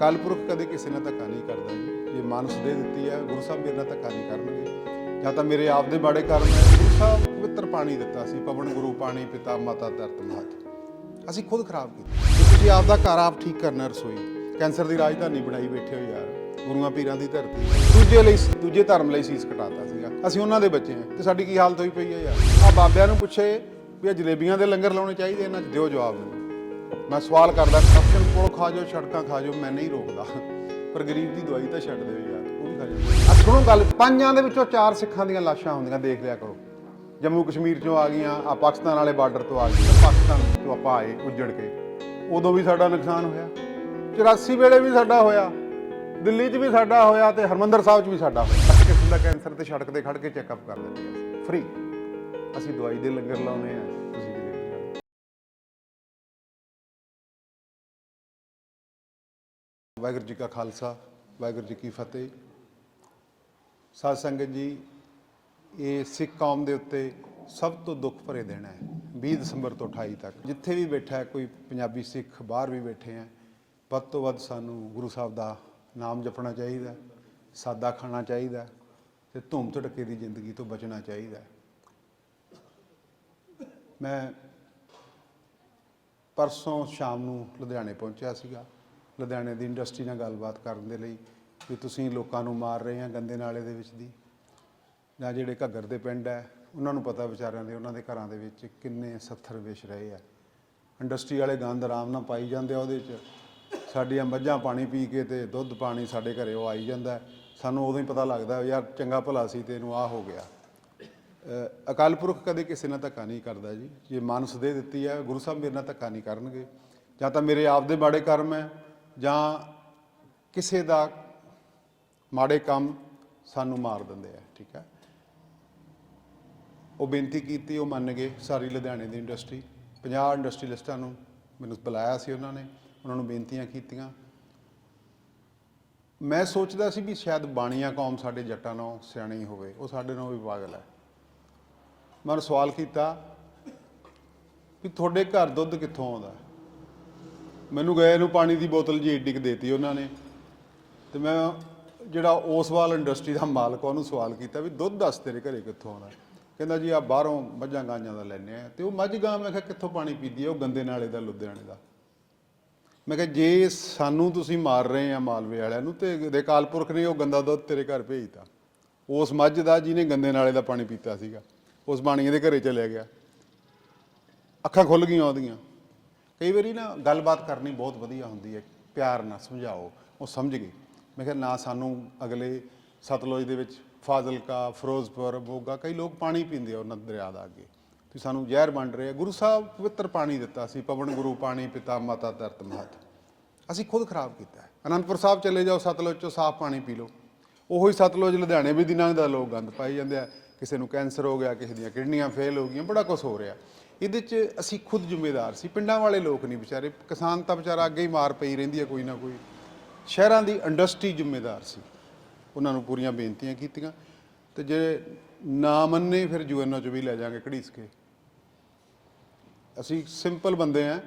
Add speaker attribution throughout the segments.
Speaker 1: ਅਕਾਲ ਪੁਰਖ ਕਦੇ ਕਿਸੇ ਨਾਲ ਧੱਕਾ ਨਹੀਂ ਕਰਦਾ ਜੀ। ਜੇ ਮਾਨਸ ਦੇ ਦਿੱਤੀ ਹੈ ਗੁਰੂ ਸਾਹਿਬ ਮੇਰੇ ਨਾਲ ਧੱਕਾ ਨਹੀਂ ਕਰਨਗੇ। ਜਾਂ ਤਾਂ ਮੇਰੇ ਆਪ ਦੇ ਬਾੜੇ ਕਰਮ ਹੈ ਗੁਰੂ ਸਾਹਿਬ ਪਵਿੱਤਰ ਪਾਣੀ ਦਿੱਤਾ ਸੀ, ਪਵਨ ਗੁਰੂ ਪਾਣੀ, ਪਿਤਾ ਮਾਤਾ ਧਰਤ ਮਾਤ। ਅਸੀਂ ਖੁਦ ਖਰਾਬ ਕੀਤੀ। ਤੁਸੀਂ ਆਪ ਦਾ ਘਰ ਆਪ ਠੀਕ ਕਰਨਾ ਰਸੋਈ, ਕੈਂਸਰ ਦੀ ਰਾਜਧਾਨੀ ਬਣਾਈ ਬੈਠੇ ਹੋ ਯਾਰ। ਗੁਰੂਆਂ ਪੀਰਾਂ ਦੀ ਧਰਤੀ। ਦੂਜੇ ਲਈ ਦੂਜੇ ਧਰਮ ਲਈ ਸੀਸ ਕਟਾਤਾ ਸੀਗਾ। ਅਸੀਂ ਉਹਨਾਂ ਦੇ ਬੱਚੇ ਹਾਂ। ਤੇ ਸਾਡੀ ਕੀ ਹਾਲਤ ਹੋਈ ਪਈ ਹੈ ਯਾਰ? ਆ ਬਾਬਿਆਂ ਨੂੰ ਪੁੱਛੇ ਵੀ ਇਹ ਜਲੇਬੀਆਂ ਦੇ ਲੰਗਰ ਲਾਉਣੇ ਚਾਹੀਦੇ ਇਹਨਾਂ 'ਚ ਦਿਓ ਜਵਾਬ ਮੈਨੂੰ। ਮੈਂ ਸਵਾਲ ਕਰਦਾ ਕਰਪਸ਼ਨ ਕੋਲ ਖਾ ਜਾਓ, ਸੜਕਾਂ ਖਾ ਜਾਓ, ਮੈਂ ਨਹੀਂ ਰੋਕਦਾ। ਪਰ ਗਰੀਬ ਦੀ ਦਵਾਈ ਤਾਂ ਛੱਡ ਦਿਓ ਯਾਰ, ਉਹ ਵੀ ਖਾ ਜਾਓ। ਆ ਸੁਣੋ ਗੱਲ, ਪੰਜਾਂ ਦੇ ਵਿੱਚੋਂ ਚਾਰ ਸਿੱਖਾਂ ਦੀਆਂ ਲਾਸ਼ਾਂ ਹੁੰਦੀਆਂ, ਦੇਖ ਲਿਆ ਕਰੋ। ਜੰਮੂ ਕਸ਼ਮੀਰ ਚੋਂ ਆ ਗਈਆਂ ਆ ਪਾਕਿਸਤਾਨ ਵਾਲੇ ਬਾਰਡਰ ਤੋਂ ਆ ਗਈਆਂ, ਪਾਕਿਸਤਾਨ ਤੋਂ ਆਪਾਂ ਆਏ, ਉੱਜੜ ਕੇ। ਉਦੋਂ ਵੀ ਸਾਡਾ ਨੁਕਸਾਨ ਹੋਇਆ। 84 ਵੇਲੇ ਵੀ ਸਾਡਾ ਹੋਇਆ, ਦਿੱਲੀ 'ਚ ਵੀ ਸਾਡਾ ਹੋਇਆ ਤੇ ਹਰਮੰਦਰ ਸਾਹਿਬ 'ਚ ਵੀ ਸਾਡਾ ਹੋਇਆ। ਹਰ ਕਿਸਮ ਦਾ ਕੈਂਸਰ ਤੇ ਸੜਕ ਤੇ ਖੜ ਕੇ ਚੈੱਕਅਪ ਕਰ ਲੈਂਦੇ ਆ ਫ੍ਰੀ ਅਸੀਂ ਦਵਾਈ ਦੇ ਲੰਗਰ ਲਾਉਨੇ ਆ ਵਾਹਿਗੁਰੂ ਜੀ ਕਾ ਖਾਲਸਾ, ਵਾਹਿਗੁਰੂ ਜੀ ਕੀ ਫਤਿਹ। ਸਾਧ ਸੰਗਤ ਜੀ, ਇਹ ਸਿੱਖ ਕੌਮ ਦੇ ਉੱਤੇ ਸਭ ਤੋਂ ਦੁੱਖ ਭਰੇ ਦਿਨ ਹੈ 20 ਦਸੰਬਰ ਤੋਂ 28 ਤੱਕ। ਜਿੱਥੇ ਵੀ ਬੈਠਾ ਹੈ, ਕੋਈ ਪੰਜਾਬੀ ਸਿੱਖ ਬਾਹਰ ਵੀ ਬੈਠੇ ਹੈ, ਵੱਧ ਤੋਂ ਵੱਧ ਸਾਨੂੰ ਗੁਰੂ ਸਾਹਿਬ ਦਾ ਨਾਮ ਜਪਣਾ ਚਾਹੀਦਾ, ਸਾਦਾ ਖਾਣਾ ਚਾਹੀਦਾ ਹੈ ਤੇ ਧੂਮ ਧੜਕੇ ਦੀ ਜ਼ਿੰਦਗੀ ਤੋਂ ਬਚਣਾ ਚਾਹੀਦਾ ਮੈਂ ਪਰਸੋਂ ਸ਼ਾਮ ਨੂੰ ਲੁਧਿਆਣੇ ਪਹੁੰਚਿਆ ਸੀਗਾ। ਲੁਧਿਆਣੇ ਦੀ ਇੰਡਸਟਰੀ ਨਾਲ ਗੱਲਬਾਤ ਕਰਨ ਦੇ ਲਈ ਵੀ ਤੁਸੀਂ ਲੋਕਾਂ ਨੂੰ ਮਾਰ ਰਹੇ ਆ ਗੰਦੇ ਨਾਲੇ ਦੇ ਵਿੱਚ ਦੀ, ਜਾਂ ਜਿਹੜੇ ਘੱਗਰ ਦੇ ਪਿੰਡ ਹੈ, ਉਹਨਾਂ ਨੂੰ ਪਤਾ ਵਿਚਾਰਿਆਂ ਦੇ, ਉਹਨਾਂ ਦੇ ਘਰਾਂ ਦੇ ਵਿੱਚ ਕਿੰਨੇ ਸੱਥਰ ਵਿਸ਼ ਰਹੇ ਆ। ਇੰਡਸਟਰੀ ਵਾਲੇ ਗੰਦ ਆਰਾਮ ਨਾਲ ਪਾਈ ਜਾਂਦੇ ਆ ਉਹਦੇ 'ਚ। ਸਾਡੀਆਂ ਮੱਝਾਂ ਪਾਣੀ ਪੀ ਕੇ ਤੇ ਦੁੱਧ ਪਾਣੀ ਸਾਡੇ ਘਰੇ ਉਹ ਆਈ ਜਾਂਦਾ ਸਾਨੂੰ ਉਦੋਂ ਹੀ ਪਤਾ ਲੱਗਦਾ ਯਾਰ ਚੰਗਾ ਭਲਾ ਸੀ ਤੇ ਇਹਨੂੰ ਆ ਹੋ ਗਿਆ। ਅਕਾਲ ਪੁਰਖ ਕਦੇ ਕਿਸੇ ਨਾਲ ਧੱਕਾ ਨਹੀਂ ਕਰਦਾ ਜੀ। ਜੇ ਮਾਨਸ ਦੇ ਦਿੱਤੀ ਹੈ, ਗੁਰੂ ਸਾਹਿਬ ਮੇਰੇ ਨਾਲ ਧੱਕਾ ਨਹੀਂ ਕਰਨਗੇ। ਜਾਂ ਤਾਂ ਮੇਰੇ ਆਪ ਦੇ ਮਾੜੇ ਕਰਮ ਹੈ ਜਾਂ ਕਿਸੇ ਦਾ ਮਾੜੇ ਕੰਮ ਸਾਨੂੰ ਮਾਰ ਦਿੰਦੇ ਆ, ਠੀਕ ਹੈ? ਉਹ ਬੇਨਤੀ ਕੀਤੀ, ਉਹ ਮੰਨ ਗਏ ਸਾਰੀ ਲੁਧਿਆਣੇ ਦੀ ਇੰਡਸਟਰੀ 50 ਇੰਡਸਟਰੀਲਿਸਟਾਂ ਨੂੰ ਮੈਨੂੰ ਬੁਲਾਇਆ ਸੀ ਉਹਨਾਂ ਨੇ, ਉਹਨਾਂ ਨੂੰ ਬੇਨਤੀਆਂ ਕੀਤੀਆਂ। ਮੈਂ ਸੋਚਦਾ ਸੀ ਵੀ ਸ਼ਾਇਦ ਬਾਣੀਆਂ ਕੌਮ ਸਾਡੇ ਜੱਟਾਂ ਨਾਲੋਂ ਸਿਆਣੀ ਹੋਵੇ, ਉਹ ਸਾਡੇ ਨਾਲੋਂ ਵੀ ਪਾਗਲ ਹੈ। ਮੈਂ ਉਹਨੂੰ ਸਵਾਲ ਕੀਤਾ ਵੀ ਤੁਹਾਡੇ ਘਰ ਦੁੱਧ ਕਿੱਥੋਂ ਆਉਂਦਾ? ਮੈਨੂੰ ਗਏ ਨੂੰ ਪਾਣੀ ਦੀ ਬੋਤਲ ਜੀ ਏਡੀ ਕੁ ਦੇਤੀ ਉਹਨਾਂ ਨੇ। ਤੇ ਮੈਂ ਜਿਹੜਾ ਓਸਵਾਲ ਇੰਡਸਟਰੀ ਦਾ ਮਾਲਕ ਆ, ਉਹਨੂੰ ਸਵਾਲ ਕੀਤਾ ਵੀ ਦੁੱਧ ਦੱਸ ਤੇਰੇ ਘਰੇ ਕਿੱਥੋਂ ਆਉਂਦਾ ਕਹਿੰਦਾ ਜੀ ਆ ਬਾਹਰੋਂ ਮੱਝਾਂ ਗਾਂਆਂ ਦਾ ਲੈਣੇ ਆ। ਤੇ ਉਹ ਮੱਝ ਗਾਂ ਮੈਂ ਕਿਹਾ ਕਿੱਥੋਂ ਪਾਣੀ ਪੀਂਦੀ ਆ? ਉਹ ਗੰਦੇ ਨਾਲੇ ਦਾ ਲੁਧਿਆਣੇ ਦਾ। ਮੈਂ ਕਿਹਾ ਜੇ ਸਾਨੂੰ ਤੁਸੀਂ ਮਾਰ ਰਹੇ ਆ ਮਾਲਵੇ ਵਾਲਿਆਂ ਨੂੰ ਤੇ ਦੇ ਕਾਲਪੁਰਖ ਨੇ ਉਹ ਗੰਦਾ ਦੁੱਧ ਤੇਰੇ ਘਰ ਭੇਜਤਾ। ਉਸ ਮੱਝ ਦਾ ਜਿਹਨੇ ਗੰਦੇ ਨਾਲੇ ਦਾ ਪਾਣੀ ਪੀਤਾ ਸੀਗਾ ਉਸ ਬਾਣੀਏ ਦੇ ਘਰੇ ਚਲਿਆ ਗਿਆ। ਅੱਖਾਂ ਖੁੱਲ ਗਈਆਂ ਉਹਦੀਆਂ। ਕਈ ਵਾਰੀ ਨਾ ਗੱਲਬਾਤ ਕਰਨੀ ਬਹੁਤ ਵਧੀਆ ਹੁੰਦੀ ਹੈ, ਪਿਆਰ ਨਾਲ ਸਮਝਾਓ, ਉਹ ਸਮਝ ਗਏ। ਮੈਂ ਕਿਹਾ, ਨਾ ਸਾਨੂੰ ਅਗਲੇ ਸਤਲੁਜ ਦੇ ਵਿੱਚ ਫਾਜ਼ਿਲਕਾ, ਫਿਰੋਜ਼ਪੁਰ, ਮੋਗਾ, ਕਈ ਲੋਕ ਪਾਣੀ ਪੀਂਦੇ ਆ ਉਹਨਾਂ ਦਰਿਆ ਦਾ ਅੱਗੇ। ਤੁਸੀਂ ਸਾਨੂੰ ਜ਼ਹਿਰ ਵੰਡ ਰਹੇ ਆ। ਗੁਰੂ ਸਾਹਿਬ ਪਵਿੱਤਰ ਪਾਣੀ ਦਿੱਤਾ ਸੀ, ਪਵਨ ਗੁਰੂ, ਪਾਣੀ ਪਿਤਾ, ਮਾਤਾ ਧਰਤ ਮਾਤ ਅਸੀਂ ਖੁਦ ਖਰਾਬ ਕੀਤਾ ਹੈ। ਅਨੰਦਪੁਰ ਸਾਹਿਬ ਚਲੇ ਜਾਓ, ਸਤਲੁਜ ਚੋਂ ਸਾਫ਼ ਪਾਣੀ ਪੀ ਲਓ। ਉਹੋ ਹੀ ਸਤਲੁਜ ਲੁਧਿਆਣੇ ਵੀ ਦਿਨਾਂ ਦਾ ਲੋਕ ਗੰਦ ਪਾਈ ਜਾਂਦੇ ਆ। ਕਿਸੇ ਨੂੰ ਕੈਂਸਰ ਹੋ ਗਿਆ, ਕਿਸੇ ਦੀਆਂ ਕਿਡਨੀਆਂ ਫੇਲ ਹੋ ਗਈਆਂ, ਬੜਾ ਕੁਝ ਹੋ ਰਿਹਾ। ਇਹਦੇ 'ਚ ਅਸੀਂ ਖੁਦ ਜ਼ਿੰਮੇਦਾਰ ਸੀ। ਪਿੰਡਾਂ ਵਾਲੇ ਲੋਕ ਨਹੀਂ ਵਿਚਾਰੇ। ਕਿਸਾਨ ਤਾਂ ਵਿਚਾਰਾ ਅੱਗੇ ਹੀ ਮਾਰ ਪਈ ਰਹਿੰਦੀ ਹੈ ਕੋਈ ਨਾ ਕੋਈ। ਸ਼ਹਿਰਾਂ ਦੀ ਇੰਡਸਟਰੀ ਜ਼ਿੰਮੇਦਾਰ ਸੀ। ਉਹਨਾਂ ਨੂੰ ਪੂਰੀਆਂ ਬੇਨਤੀਆਂ ਕੀਤੀਆਂ। ਤੇ ਜੇ ਨਾ ਮੰਨੇ ਫਿਰ ਯੂਐਨਓ 'ਚ ਵੀ ਲੈ ਜਾਾਂਗੇ ਘੜੀਸ ਕੇ। ਅਸੀਂ ਸਿੰਪਲ ਬੰਦੇ ਆ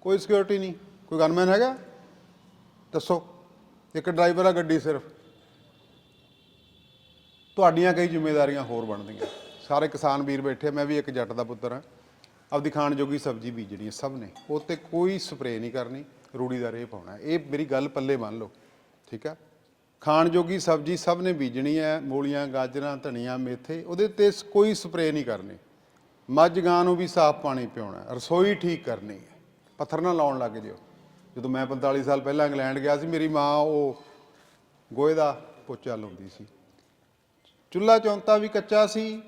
Speaker 1: ਕੋਈ ਸਿਕਿਉਰਿਟੀ ਨਹੀਂ। ਕੋਈ ਗਨਮੈਨ ਹੈਗਾ? ਦੱਸੋ। ਇੱਕ ਡਰਾਈਵਰ ਆ ਗੱਡੀ ਸਿਰਫ। ਤੁਹਾਡੀਆਂ ਕਈ ਜ਼ਿੰਮੇਵਾਰੀਆਂ ਹੋਰ ਬਣਦੀਆਂ। ਸਾਰੇ ਕਿਸਾਨ ਵੀਰ ਬੈਠੇ ਮੈਂ ਵੀ ਇੱਕ ਜੱਟ ਦਾ ਪੁੱਤਰ ਹਾਂ। ਆਪਦੀ ਖਾਣ ਜੋਗੀ ਸਬਜ਼ੀ ਬੀਜਣੀ ਹੈ ਸਭ ਨੇ। ਉਹ ਤੇ ਕੋਈ ਸਪਰੇਅ ਨਹੀਂ ਕਰਨੀ, ਰੂੜੀ ਦਾ ਰੇਹ ਪਾਉਣਾ। ਇਹ ਮੇਰੀ ਗੱਲ ਪੱਲੇ ਮੰਨ ਲਓ। ਠੀਕ ਆ? ਖਾਣ ਜੋਗੀ ਸਬਜ਼ੀ ਸਭ ਨੇ ਬੀਜਣੀ ਹੈ, ਮੂਲੀਆਂ, ਗਾਜਰਾਂ, ਧਨੀਆ, ਮੇਥੇ, ਉਹਦੇ ਤੇ ਸ- ਕੋਈ ਸਪਰੇਅ ਨਹੀਂ ਕਰਨੀ। ਮੱਝ, ਗਾਂ ਨੂੰ ਵੀ ਸਾਫ਼ ਪਾਣੀ ਪਿਉਣਾ ਰਸੋਈ ਠੀਕ ਕਰਨੀ ਹੈ। ਪੱਥਰ ਨਾ ਲਾਉਣ ਲੱਗ ਜਿਓ। ਜਦੋਂ ਮੈਂ 45 ਸਾਲ ਪਹਿਲਾਂ ਇੰਗਲੈਂਡ ਗਿਆ ਸੀ, ਮੇਰੀ ਮਾਂ ਉਹ ਗੋਹੇ ਦਾ ਪੋਚਾ ਲਾਉਂਦੀ ਸੀ। ਚੁੱਲ੍ਹਾ ਚੌਂਤਾ ਵੀ ਕੱਚਾ ਸੀ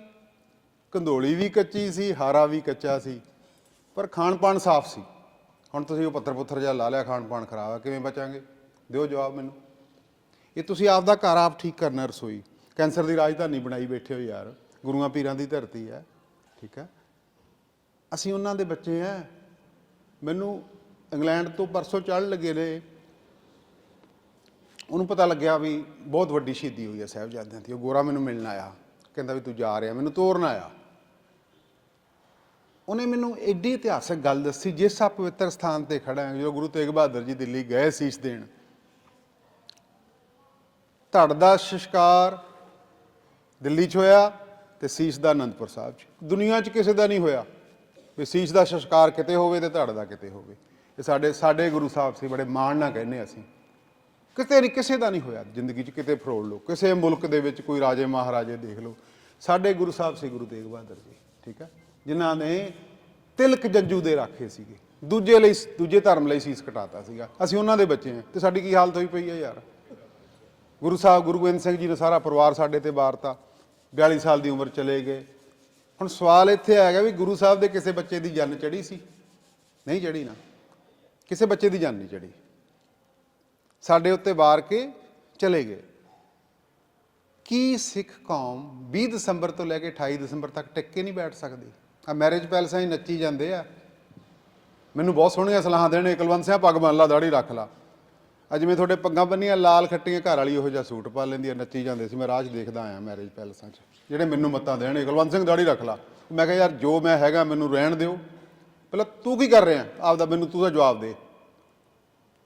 Speaker 1: ਕੰਧੋਲੀ ਵੀ ਕੱਚੀ ਸੀ, ਹਾਰਾ ਵੀ ਕੱਚਾ ਸੀ, ਪਰ ਖਾਣ ਪਾਣ ਸਾਫ਼ ਸੀ। ਹੁਣ ਤੁਸੀਂ ਉਹ ਪੱਥਰ ਪੁੱਥਰ ਜਿਹਾ ਲਾ ਲਿਆ ਖਾਣ ਪਾਣ ਖਰਾਬ ਹੈ ਕਿਵੇਂ ਬਚਾਂਗੇ? ਦਿਓ ਜਵਾਬ ਮੈਨੂੰ। ਇਹ ਤੁਸੀਂ ਆਪ ਦਾ ਘਰ ਆਪ ਠੀਕ ਕਰਨਾ ਰਸੋਈ। ਕੈਂਸਰ ਦੀ ਰਾਜਧਾਨੀ ਬਣਾਈ ਬੈਠੇ ਹੋ ਯਾਰ। ਗੁਰੂਆਂ ਪੀਰਾਂ ਦੀ ਧਰਤੀ ਹੈ ਠੀਕ ਹੈ ਅਸੀਂ ਉਹਨਾਂ ਦੇ ਬੱਚੇ ਆ। ਮੈਨੂੰ ਇੰਗਲੈਂਡ ਤੋਂ ਪਰਸੋਂ ਚੜ੍ਹ ਲੱਗੇ ਨੇ। ਉਹਨੂੰ ਪਤਾ ਲੱਗਿਆ ਵੀ ਬਹੁਤ ਵੱਡੀ ਸ਼ਹੀਦੀ ਹੋਈ ਹੈ ਸਾਹਿਬਜ਼ਾਦਿਆਂ ਦੀ। ਉਹ ਗੋਰਾ ਮੈਨੂੰ ਮਿਲਣ ਆਇਆ। ਕਹਿੰਦਾ ਵੀ ਤੂੰ ਜਾ ਰਿਹਾ। ਮੈਨੂੰ ਤੋਰਨ ਆਇਆ। ਉਹਨੇ ਮੈਨੂੰ ਐਡੀ ਇਤਿਹਾਸਕ ਗੱਲ ਦੱਸੀ, ਜਿਸ ਆ ਪਵਿੱਤਰ ਸਥਾਨ ਤੇ ਖੜਾ ਹਾਂ, ਜਦੋਂ ਗੁਰੂ ਤੇਗ ਬਹਾਦਰ ਜੀ ਦਿੱਲੀ ਗਏ ਸੀਸ ਦੇਣ। ਧੜ ਦਾ ਸੰਸਕਾਰ ਦਿੱਲੀ 'ਚ ਹੋਇਆ ਤੇ ਸੀਸ ਦਾ ਅਨੰਦਪੁਰ ਸਾਹਿਬ 'ਚ। ਦੁਨੀਆ 'ਚ ਕਿਸੇ ਦਾ ਨਹੀਂ ਹੋਇਆ ਵੀ ਸੀਸ ਦਾ ਸੰਸਕਾਰ ਕਿਤੇ ਹੋਵੇ ਤੇ ਧੜ ਦਾ ਕਿਤੇ ਹੋਵੇ। ਇਹ ਸਾਡੇ ਸਾਡੇ ਗੁਰੂ ਸਾਹਿਬ ਸੀ, ਬੜੇ ਮਾਣ ਨਾਲ ਕਹਿੰਦੇ ਅਸੀਂ। ਕਿਤੇ ਨਹੀਂ, ਕਿਸੇ ਦਾ ਨਹੀਂ ਹੋਇਆ, ਜ਼ਿੰਦਗੀ 'ਚ ਕਿਤੇ ਫਰੋੜ ਲਓ। ਕਿਸੇ ਮੁਲਕ ਦੇ ਵਿੱਚ ਕੋਈ ਰਾਜੇ ਮਹਾਰਾਜੇ ਦੇਖ ਲਓ। ਸਾਡੇ ਗੁਰੂ ਸਾਹਿਬ ਸੀ ਗੁਰੂ ਤੇਗ ਬਹਾਦਰ ਜੀ, ਠੀਕ ਹੈ? ਜਿਨ੍ਹਾਂ ਨੇ ਤਿਲਕ ਜੰਜੂ ਦੇ ਰਾਖੇ ਸੀਗੇ। ਦੂਜੇ ਲਈ ਦੂਜੇ ਧਰਮ ਲਈ ਸੀਸ ਕਟਾਤਾ ਸੀਗਾ। ਅਸੀਂ ਉਹਨਾਂ ਦੇ ਬੱਚੇ ਹਾਂ ਤੇ ਸਾਡੀ ਕੀ ਹਾਲਤ ਹੋਈ ਪਈ ਹੈ ਯਾਰ? ਗੁਰੂ ਸਾਹਿਬ, ਗੁਰੂ ਗੋਬਿੰਦ ਸਿੰਘ ਜੀ ਨੇ ਸਾਰਾ ਪਰਿਵਾਰ ਸਾਡੇ ਤੇ ਵਾਰਤਾ। 42 ਸਾਲ ਦੀ ਉਮਰ ਚਲੇ ਗਏ। ਹੁਣ ਸਵਾਲ ਇੱਥੇ ਆ ਗਿਆ ਵੀ ਗੁਰੂ ਸਾਹਿਬ ਦੇ ਕਿਸੇ ਬੱਚੇ ਦੀ ਜਨ ਚੜੀ ਸੀ? ਨਹੀਂ ਚੜੀ ਨਾ। ਕਿਸੇ ਬੱਚੇ ਦੀ ਜਨ ਨਹੀਂ ਚੜੀ ਸਾਡੇ ਉੱਤੇ ਵਾਰ ਕੇ ਚਲੇ ਗਏ। ਕੀ ਸਿੱਖ ਕੌਮ 20 ਦਸੰਬਰ ਤੋਂ ਲੈ ਕੇ 28 ਦਸੰਬਰ ਤੱਕ ਟਿਕ ਕੇ ਨਹੀਂ ਬੈਠ ਸਕਦੀ? ਆ ਮੈਰਿਜ ਪੈਲਸਾਂ ਹੀ ਨੱਚੀ ਜਾਂਦੇ ਆ। ਮੈਨੂੰ ਬਹੁਤ ਸੋਹਣੀਆਂ ਸਲਾਹਾਂ ਦੇਣੇ ਕੁਲਵੰਤ ਸਿੰਘ ਪੱਗ ਬੰਨ ਲਾ ਦਾੜੀ ਰੱਖ ਲਾ। ਅੱਜ ਮੈਂ ਤੁਹਾਡੇ ਪੱਗਾਂ ਬੰਨੀਆਂ, ਲਾਲ ਖੱਟੀਆਂ ਘਰ ਵਾਲੀ ਉਹੋ ਜਿਹਾ ਸੂਟ ਪਾ ਲੈਂਦੀ ਆ, ਨੱਚੀ ਜਾਂਦੇ ਸੀ। ਮੈਂ ਰਾਜ ਦੇਖਦਾ ਆਇਆ ਮੈਰਿਜ ਪੈਲਸਾਂ 'ਚ, ਜਿਹੜੇ ਮੈਨੂੰ ਮੱਤਾਂ ਦੇਣੇ ਕੁਲਵੰਤ ਸਿੰਘ ਦਾੜੀ ਰੱਖ ਲਾ। ਮੈਂ ਕਿਹਾ, ਯਾਰ, ਜੋ ਮੈਂ ਹੈਗਾ, ਮੈਨੂੰ ਰਹਿਣ ਦਿਓ। ਪਹਿਲਾਂ ਤੂੰ ਕੀ ਕਰ ਰਿਹਾ? ਆਪਦਾ ਮੈਨੂੰ ਤੂੰ ਦਾ ਜਵਾਬ ਦੇ।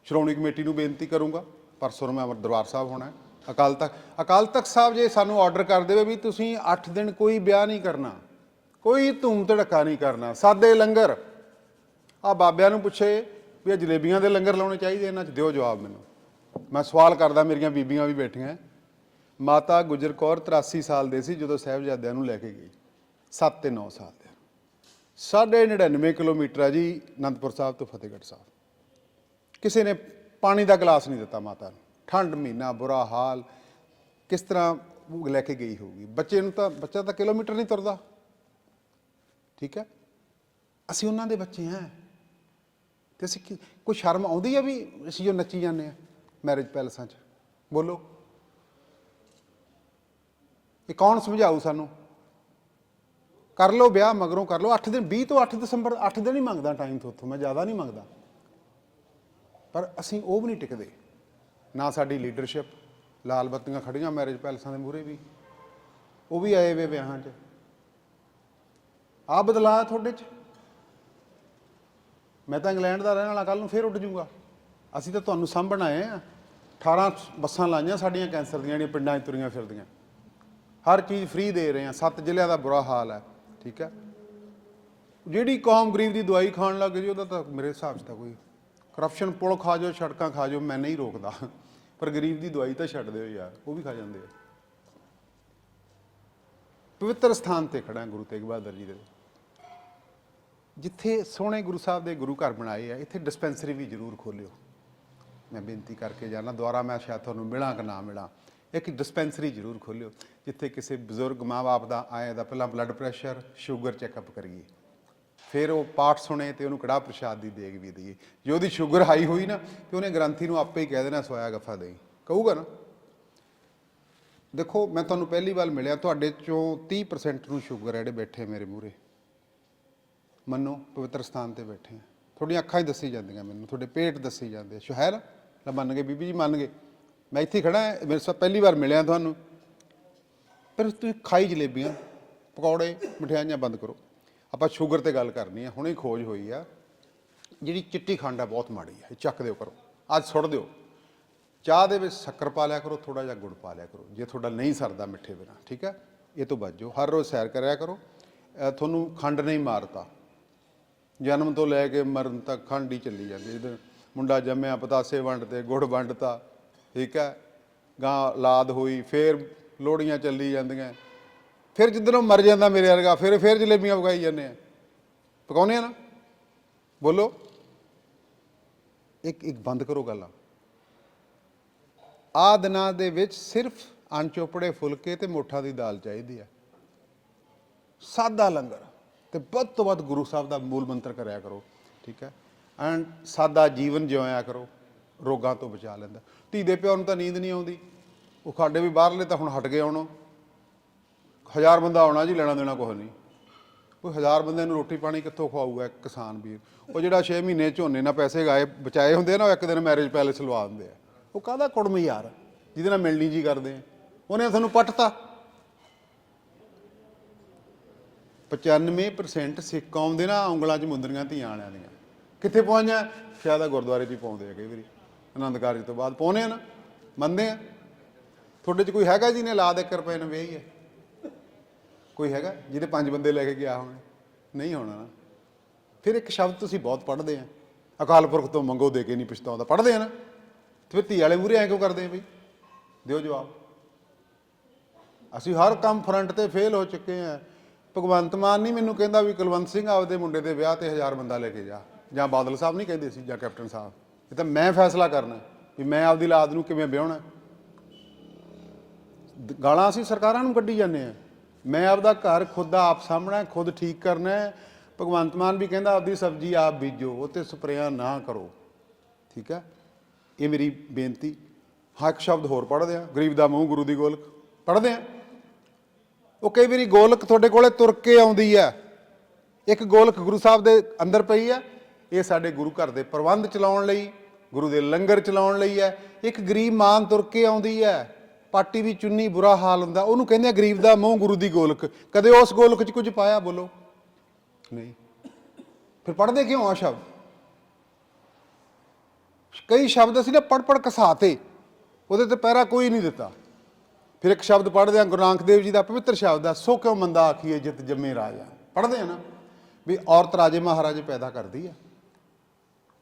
Speaker 1: ਸ਼੍ਰੋਮਣੀ ਕਮੇਟੀ ਨੂੰ ਬੇਨਤੀ ਕਰੂੰਗਾ। ਪਰਸੋਂ ਨੂੰ ਮੈਂ ਅਮਰ ਦਰਬਾਰ ਸਾਹਿਬ ਹੋਣਾ ਅਕਾਲ ਤਖਤ ਅਕਾਲ ਤਖਤ ਸਾਹਿਬ ਜੇ ਸਾਨੂੰ ਆਰਡਰ ਕਰ ਦੇਵੇ ਵੀ ਤੁਸੀਂ 8 ਦਿਨ ਕੋਈ ਵਿਆਹ ਨਹੀਂ ਕਰਨਾ ਕੋਈ ਧੂਮ ਧੜਕਾ ਨਹੀਂ ਕਰਨਾ। ਸਾਦੇ ਲੰਗਰ। ਆ ਬਾਬਿਆਂ ਨੂੰ ਪੁੱਛੇ ਵੀ ਇਹ ਜਲੇਬੀਆਂ ਦੇ ਲੰਗਰ ਲਾਉਣੇ ਚਾਹੀਦੇ, ਇਹਨਾਂ 'ਚ ਦਿਓ ਜਵਾਬ ਮੈਨੂੰ। ਮੈਂ ਸਵਾਲ ਕਰਦਾ, ਮੇਰੀਆਂ ਬੀਬੀਆਂ ਵੀ ਬੈਠੀਆਂ। ਮਾਤਾ ਗੁਜਰ ਕੌਰ 83 ਸਾਲ ਦੇ ਸੀ, ਜਦੋਂ ਸਾਹਿਬਜ਼ਾਦਿਆਂ ਨੂੰ ਲੈ ਕੇ ਗਈ। 7 ਤੇ 9 ਸਾਲ ਦੇ। ਸਾਢੇ 99 ਕਿਲੋਮੀਟਰ ਆ ਜੀ ਅਨੰਦਪੁਰ ਸਾਹਿਬ ਤੋਂ ਫਤਿਹਗੜ੍ਹ ਸਾਹਿਬ। ਕਿਸੇ ਨੇ ਪਾਣੀ ਦਾ ਗਲਾਸ ਨਹੀਂ ਦਿੱਤਾ ਮਾਤਾ ਨੂੰ। ਠੰਡ, ਮਹੀਨਾ, ਬੁਰਾ ਹਾਲ, ਕਿਸ ਤਰ੍ਹਾਂ ਉਹ ਲੈ ਕੇ ਗਈ ਹੋਊਗੀ। ਬੱਚੇ ਨੂੰ ਤਾਂ, ਬੱਚਾ ਤਾਂ ਕਿਲੋਮੀਟਰ ਨਹੀਂ ਤੁਰਦਾ। ਠੀਕ ਹੈ? ਅਸੀਂ ਉਹਨਾਂ ਦੇ ਬੱਚੇ ਹਾਂ। ਤੇ ਅਸੀਂ ਕੋਈ ਸ਼ਰਮ ਆਉਂਦੀ ਆ ਵੀ ਅਸੀਂ ਜੋ ਨੱਚੀ ਜਾਂਦੇ ਆ ਮੈਰਿਜ ਪੈਲਸਾਂ 'ਚ? ਬੋਲੋ। ਇਹ ਕੌਣ ਸਮਝਾਊ ਸਾਨੂੰ? ਕਰ ਲਓ ਵਿਆਹ ਮਗਰੋਂ ਕਰ ਲਓ। 8 ਦਿਨ 20 ਤੋਂ 8 ਦਸੰਬਰ 8 ਦਿਨ ਹੀ ਮੰਗਦਾ ਟਾਈਮ ਤੋਂ ਮੈਂ ਜ਼ਿਆਦਾ ਨਹੀਂ ਮੰਗਦਾ। ਪਰ ਅਸੀਂ ਉਹ ਵੀ ਨਹੀਂ ਟਿਕਦੇ। ਨਾ ਸਾਡੀ ਲੀਡਰਸ਼ਿਪ ਲਾਲ ਬੱਤੀਆਂ ਖੜੀਆਂ ਮੈਰਿਜ ਪੈਲਸਾਂ ਦੇ ਮੂਹਰੇ ਵੀ। ਉਹ ਵੀ ਆਏ ਵੇ ਵਿਆਹਾਂ 'ਚ। ਆ ਬਦਲਾਅ ਤੁਹਾਡੇ 'ਚ। ਮੈਂ ਤਾਂ ਇੰਗਲੈਂਡ ਦਾ ਰਹਿਣ ਵਾਲਾ ਕੱਲ ਨੂੰ ਫੇਰ ਉੱਡ ਜਾਊਗਾ। ਅਸੀਂ ਤਾਂ ਤੁਹਾਨੂੰ ਸਾਂਭਣ ਆਏ ਆ। 18 ਬੱਸਾਂ ਲਾਈਆਂ ਸਾਡੀਆਂ ਕੈਂਸਰ ਦੀਆਂ, ਜਿਹੜੀਆਂ ਪਿੰਡਾਂ 'ਚ ਤੁਰੀਆਂ ਫਿਰਦੀਆਂ। ਹਰ ਚੀਜ਼ ਫ੍ਰੀ ਦੇ ਰਹੇ ਆ। ਸੱਤ ਜ਼ਿਲ੍ਹਿਆਂ ਦਾ ਬੁਰਾ ਹਾਲ ਹੈ ਠੀਕ ਹੈ ਜਿਹੜੀ ਕੌਮ ਗਰੀਬ ਦੀ ਦਵਾਈ ਖਾਣ ਲੱਗ ਜੀ ਉਹਦਾ ਤਾਂ ਮੇਰੇ ਹਿਸਾਬ 'ਚ ਤਾਂ ਕੋਈ ਕਰਪਸ਼ਨ ਪੁਲ ਖਾ ਜਾਓ, ਸੜਕਾਂ ਖਾ ਜਾਓ, ਮੈਂ ਨਹੀਂ ਰੋਕਦਾ। ਪਰ ਗਰੀਬ ਦੀ ਦਵਾਈ ਤਾਂ ਛੱਡ ਦਿਓ ਯਾਰ, ਉਹ ਵੀ ਖਾ ਜਾਂਦੇ ਆ। ਪਵਿੱਤਰ ਸਥਾਨ ਤੇ ਖੜਾ ਗੁਰੂ ਤੇਗ ਬਹਾਦਰ ਜੀ ਦੇ। ਜਿੱਥੇ ਸੋਹਣੇ ਗੁਰੂ ਸਾਹਿਬ ਦੇ ਗੁਰੂ ਘਰ ਬਣਾਏ ਆ, ਇੱਥੇ ਡਿਸਪੈਂਸਰੀ ਵੀ ਜ਼ਰੂਰ ਖੋਲਿਓ। ਮੈਂ ਬੇਨਤੀ ਕਰਕੇ ਜਾਣਾ ਦੁਆਰਾ ਮੈਂ ਸ਼ਾਇਦ ਤੁਹਾਨੂੰ ਮਿਲਾਂ ਕਿ ਨਾ ਮਿਲਾਂ, ਇੱਕ ਡਿਸਪੈਂਸਰੀ ਜ਼ਰੂਰ ਖੋਲਿਓ, ਜਿੱਥੇ ਕਿਸੇ ਬਜ਼ੁਰਗ ਮਾਂ-ਬਾਪ ਦਾ ਆਏ ਦਾ ਪਹਿਲਾਂ ਬਲੱਡ ਪ੍ਰੈਸ਼ਰ ਸ਼ੂਗਰ ਚੈੱਕਅਪ ਕਰੀਏ। ਫਿਰ ਉਹ ਪਾਠ ਸੁਣੇ ਤੇ ਉਹਨੂੰ ਕੜਾ ਪ੍ਰਸ਼ਾਦ ਦੀ ਦੇਗ ਵੀ ਦਈਏ। ਜੇ ਉਹਦੀ ਸ਼ੂਗਰ ਹਾਈ ਹੋਈ ਨਾ, ਤੇ ਉਹਨੇ ਗ੍ਰੰਥੀ ਨੂੰ ਆਪੇ ਹੀ ਕਹਿ ਦੇਣਾ, ਸੋਇਆ ਗੱਫਾ ਦੇਈ। ਕਹੂਗਾ ਨਾ? ਦੇਖੋ, ਮੈਂ ਤੁਹਾਨੂੰ ਪਹਿਲੀ ਵਾਰ ਮਿਲਿਆ, ਤੁਹਾਡੇ ਚੋਂ 30% ਨੂੰ ਸ਼ੂਗਰ ਹੈ ਜਿਹੜੇ ਬੈਠੇ ਮੇਰੇ ਮੂਹਰੇ। ਮੰਨੋ, ਪਵਿੱਤਰ ਸਥਾਨ ਤੇ ਬੈਠੇ ਆ। ਤੁਹਾਡੀਆਂ ਅੱਖਾਂ ਹੀ ਦੱਸੀ ਜਾਂਦੀਆਂ ਮੈਨੂੰ, ਤੁਹਾਡੇ ਪੇਟ ਦੱਸੀ ਜਾਂਦੇ ਆ। ਲੈ ਮੰਨ ਗਏ, ਬੀਬੀ ਜੀ ਮੰਨ ਗਏ। ਮੈਂ ਇੱਥੇ ਖੜਾ ਮੇਰੇ ਸਾਹ ਪਹਿਲੀ ਵਾਰ ਮਿਲਿਆ ਤੁਹਾਨੂੰ। ਪਰ ਤੁਸੀਂ ਖਾਈ ਜਲੇਬੀਆਂ, ਪਕੌੜੇ, ਮਠਿਆਈਆਂ ਬੰਦ ਕਰੋ। ਆਪਾਂ ਸ਼ੂਗਰ ਤੇ ਗੱਲ ਕਰਨੀ ਆ, ਹੁਣੇ ਖੋਜ ਹੋਈ ਆ। ਜਿਹੜੀ ਚਿੱਟੀ ਖੰਡ ਆ, ਬਹੁਤ ਮਾੜੀ ਆ, ਇਹ ਚੱਕ ਦਿਓ ਕਰੋ। ਅੱਜ ਸੁੱਟ ਦਿਓ। ਚਾਹ ਦੇ ਵਿੱਚ ਸ਼ੱਕਰ ਪਾ ਲਿਆ ਕਰੋ ਥੋੜਾ ਜਿਹਾ ਗੁੜ ਪਾ ਲਿਆ ਕਰੋ। ਜੇ ਤੁਹਾਡਾ ਨਹੀਂ ਸਰਦਾ ਮਿੱਠੇ ਬਿਨਾ, ਠੀਕ ਹੈ ਇਹ ਤੋਂ ਬਚ ਜਾਓ। ਹਰ ਰੋਜ਼ ਸੈਰ ਕਰਿਆ ਕਰੋ। ਤੁਹਾਨੂੰ ਖੰਡ ਨਹੀਂ ਮਾਰਤਾ। ਜਨਮ ਤੋਂ ਲੈ ਕੇ ਮਰਨ ਤੱਕ ਖੰਡ ਹੀ ਚੱਲੀ ਜਾਂਦੀ ਜਦੋਂ ਮੁੰਡਾ ਜੰਮਿਆ, ਪਤਾਸੇ ਵੰਡਤੇ, ਗੁੜ ਵੰਡਤਾ, ਠੀਕ ਹੈ, ਗਾਂ ਲਾਦ ਹੋਈ, ਫੇਰ ਲੋੜੀਆਂ ਚੱਲੀ ਜਾਂਦੀਆਂ। ਫਿਰ ਜਿੱਦਣੋਂ ਮਰ ਜਾਂਦਾ ਮੇਰੇ ਵਰਗਾ, ਫਿਰ ਫਿਰ ਜਲੇਬੀਆਂ ਪਕਾਈ ਜਾਂਦੇ ਆ। ਪਕਾਉਨੇ ਆ ਨਾ? ਬੋਲੋ। ਇੱਕ ਇੱਕ ਬੰਦ ਕਰੋ ਗੱਲਾਂ ਆ ਦਿਨਾਂ ਦੇ ਵਿੱਚ ਸਿਰਫ ਅਣਚੋਪੜੇ ਫੁਲਕੇ ਤੇ ਮੋਠਾ ਦੀ ਦਾਲ ਚਾਹੀਦੀ ਹੈ। ਸਾਦਾ ਲੰਗਰ। ਤੇ ਵੱਧ ਤੋਂ ਵੱਧ ਗੁਰੂ ਸਾਹਿਬ ਦਾ ਮੂਲ ਮੰਤਰ ਕਰਿਆ ਕਰੋ, ਠੀਕ ਹੈ? ਐਂਡ ਸਾਦਾ ਜੀਵਨ ਜਿਉਇਆ ਕਰੋ, ਰੋਗਾਂ ਤੋਂ ਬਚਾ ਲੈਂਦਾ। ਧੀ ਦੇ ਪਿਓ ਨੂੰ ਤਾਂ ਨੀਂਦ ਨਹੀਂ ਆਉਂਦੀ। ਉਹ ਸਾਡੇ ਵੀ ਬਾਹਰਲੇ ਤਾਂ ਹੁਣ ਹਟ ਗਏ ਆਉਣੋਂ ਹਜ਼ਾਰ ਬੰਦਾ ਆਉਣਾ ਜੀ, ਲੈਣਾ ਦੇਣਾ ਕੁਛ ਨਹੀਂ। ਕੋਈ ਹਜ਼ਾਰ ਬੰਦੇ ਨੂੰ ਰੋਟੀ ਪਾਣੀ ਕਿੱਥੋਂ ਖਵਾਊਗਾ ਕਿਸਾਨ ਵੀਰ? ਉਹ ਜਿਹੜਾ 6 ਮਹੀਨੇ ਝੋਨੇ ਨਾਲ ਪੈਸੇ ਗਾਏ, ਬਚਾਏ ਹੁੰਦੇ ਆ ਨਾ, ਉਹ ਇੱਕ ਦਿਨ ਮੈਰਿਜ ਪੈਲੇਸ ਲਵਾ ਦਿੰਦੇ ਆ। ਉਹ ਕਾਹਦਾ ਕੁੜਮ ਯਾਰ? ਜਿਹਦੇ ਨਾਲ ਮਿਲਣੀ ਜੀ ਕਰਦੇ ਆ। ਉਹਨੇ ਤੁਹਾਨੂੰ ਪੱਟਤਾ। 95% ਸਿੱਖ ਕੌਮ ਦੇ ਨਾ ਉਂਗਲਾਂ 'ਚ ਮੁੰਦਰੀਆਂ ਧੀਆਂ ਵਾਲਿਆਂ ਦੀਆਂ। ਕਿੱਥੇ ਪਹੁੰਚਿਆ ਸ਼ਾਇਦ ਆ ਗੁਰਦੁਆਰੇ 'ਚ ਹੀ ਪਾਉਂਦੇ ਆ ਕਈ ਵਾਰੀ। ਆਨੰਦ ਕਾਰਜ ਤੋਂ ਬਾਅਦ ਪਾਉਨੇ ਆ ਨਾ, ਮੰਨਦੇ ਆ। ਤੁਹਾਡੇ 'ਚ ਕੋਈ ਹੈਗਾ ਜਿਹਨੇ ਲਾਦ 1 ਰੁਪਏ ਨੂੰ ਵੇਹੀ ਹੈ ਕੋਈ ਹੈਗਾ? ਜਿਹਦੇ ਪੰਜ ਬੰਦੇ ਲੈ ਕੇ ਗਿਆ ਹੋਵੇ ਨਹੀਂ ਹੋਣਾ ਨਾ। ਫਿਰ ਇੱਕ ਸ਼ਬਦ ਤੁਸੀਂ ਬਹੁਤ ਪੜ੍ਹਦੇ ਆ। ਅਕਾਲ ਪੁਰਖ ਤੋਂ ਮੰਗੋ ਦੇ ਕੇ ਨਹੀਂ ਪਛਤਾਉਂਦਾ। ਪੜ੍ਹਦੇ ਆ ਨਾ। ਤੇ ਫਿਰ ਧੀ ਵਾਲੇ ਮੂਰੇ ਐ ਕਿਉਂ ਕਰਦੇ ਆ ਬਈ? ਦਿਓ ਜਵਾਬ। ਅਸੀਂ ਹਰ ਕੰਮ ਫਰੰਟ ਤੇ ਫੇਲ ਹੋ ਚੁੱਕੇ ਆ। ਭਗਵੰਤ ਮਾਨ ਨਹੀਂ ਮੈਨੂੰ ਕਹਿੰਦਾ ਵੀ ਕੁਲਵੰਤ ਸਿੰਘ ਆਪਦੇ ਮੁੰਡੇ ਦੇ ਵਿਆਹ ਤੇ ਹਜ਼ਾਰ ਬੰਦਾ ਲੈ ਕੇ ਜਾ। ਜਾਂ ਬਾਦਲ ਸਾਹਿਬ ਨਹੀਂ ਕਹਿੰਦੇ ਸੀ ਜਾਂ ਕੈਪਟਨ ਸਾਹਿਬ। ਇਹ ਤਾਂ ਮੈਂ ਫੈਸਲਾ ਕਰਨਾ ਵੀ ਮੈਂ ਆਪਦੀ ਲਾਦ ਨੂੰ ਕਿਵੇਂ ਵਿਆਹਣਾ ਗਾਲਾਂ ਅਸੀਂ ਸਰਕਾਰਾਂ ਨੂੰ ਕੱਢੀ ਜਾਂਦੇ ਆ ਮੈਂ ਆਪਦਾ ਘਰ ਖੁਦ ਆਪ ਸਾਹਮਣਾ ਖੁਦ ਠੀਕ ਕਰਨਾ ਭਗਵੰਤ ਮਾਨ ਵੀ ਕਹਿੰਦਾ ਆਪਦੀ ਸਬਜ਼ੀ ਆਪ ਬੀਜੋ, ਉਹ ਤੇ ਸਪਰੇਆਂ ਨਾ ਕਰੋ। ਠੀਕ ਹੈ? ਇਹ ਮੇਰੀ ਬੇਨਤੀ। ਹੱਕ ਸ਼ਬਦ ਹੋਰ ਪੜ੍ਹਦੇ ਆ ਗਰੀਬ ਦਾ ਮੂੰਹ ਗੁਰੂ ਦੀ ਗੋਲਕ। ਪੜ੍ਹਦੇ ਆ ਉਹ ਕਈ ਵਾਰੀ ਗੋਲਕ ਤੁਹਾਡੇ ਕੋਲੇ ਤੁਰ ਕੇ ਆਉਂਦੀ ਹੈ। ਇੱਕ ਗੋਲਕ ਗੁਰੂ ਸਾਹਿਬ ਦੇ ਅੰਦਰ ਪਈ ਹੈ। ਇਹ ਸਾਡੇ ਗੁਰੂ ਘਰ ਦੇ ਪ੍ਰਬੰਧ ਚਲਾਉਣ ਲਈ, ਗੁਰੂ ਦੇ ਲੰਗਰ ਚਲਾਉਣ ਲਈ ਹੈ। ਇੱਕ ਗਰੀਬ ਮਾਂ ਤੁਰ ਕੇ ਆਉਂਦੀ ਹੈ। ਪਾਟੀ ਵੀ ਚੁੰਨੀ ਬੁਰਾ ਹਾਲ ਹੁੰਦਾ। ਉਹਨੂੰ ਕਹਿੰਦੇ ਆ ਗਰੀਬ ਦਾ ਮੂੰਹ ਗੁਰੂ ਦੀ ਗੋਲਕ। ਕਦੇ ਉਸ ਗੋਲਕ 'ਚ ਕੁਝ ਪਾਇਆ? ਬੋਲੋ। ਨਹੀਂ। ਫਿਰ ਪੜ੍ਹਦੇ ਕਿਉਂ ਆ ਸ਼ਬਦ? ਕਈ ਸ਼ਬਦ ਅਸੀਂ ਨਾ ਪੜ ਪੜ ਕਸਾਤੇ। ਉਹਦੇ ਤੇ ਪਹਿਰਾ ਕੋਈ ਨਹੀਂ ਦਿੱਤਾ। ਫਿਰ ਇੱਕ ਸ਼ਬਦ ਪੜ੍ਹਦੇ ਹਾਂ, ਗੁਰੂ ਨਾਨਕ ਦੇਵ ਜੀ ਦਾ ਪਵਿੱਤਰ ਸ਼ਬਦ ਆ, ਸੋ ਕਿਉ ਮੰਦਾ ਆਖੀਏ ਜਿਤ ਜੰਮੇ ਰਾਜਾ? ਪੜ੍ਹਦੇ ਆ ਨਾ, ਵੀ ਔਰਤ ਰਾਜੇ ਮਹਾਰਾਜੇ ਪੈਦਾ ਕਰਦੀ ਆ।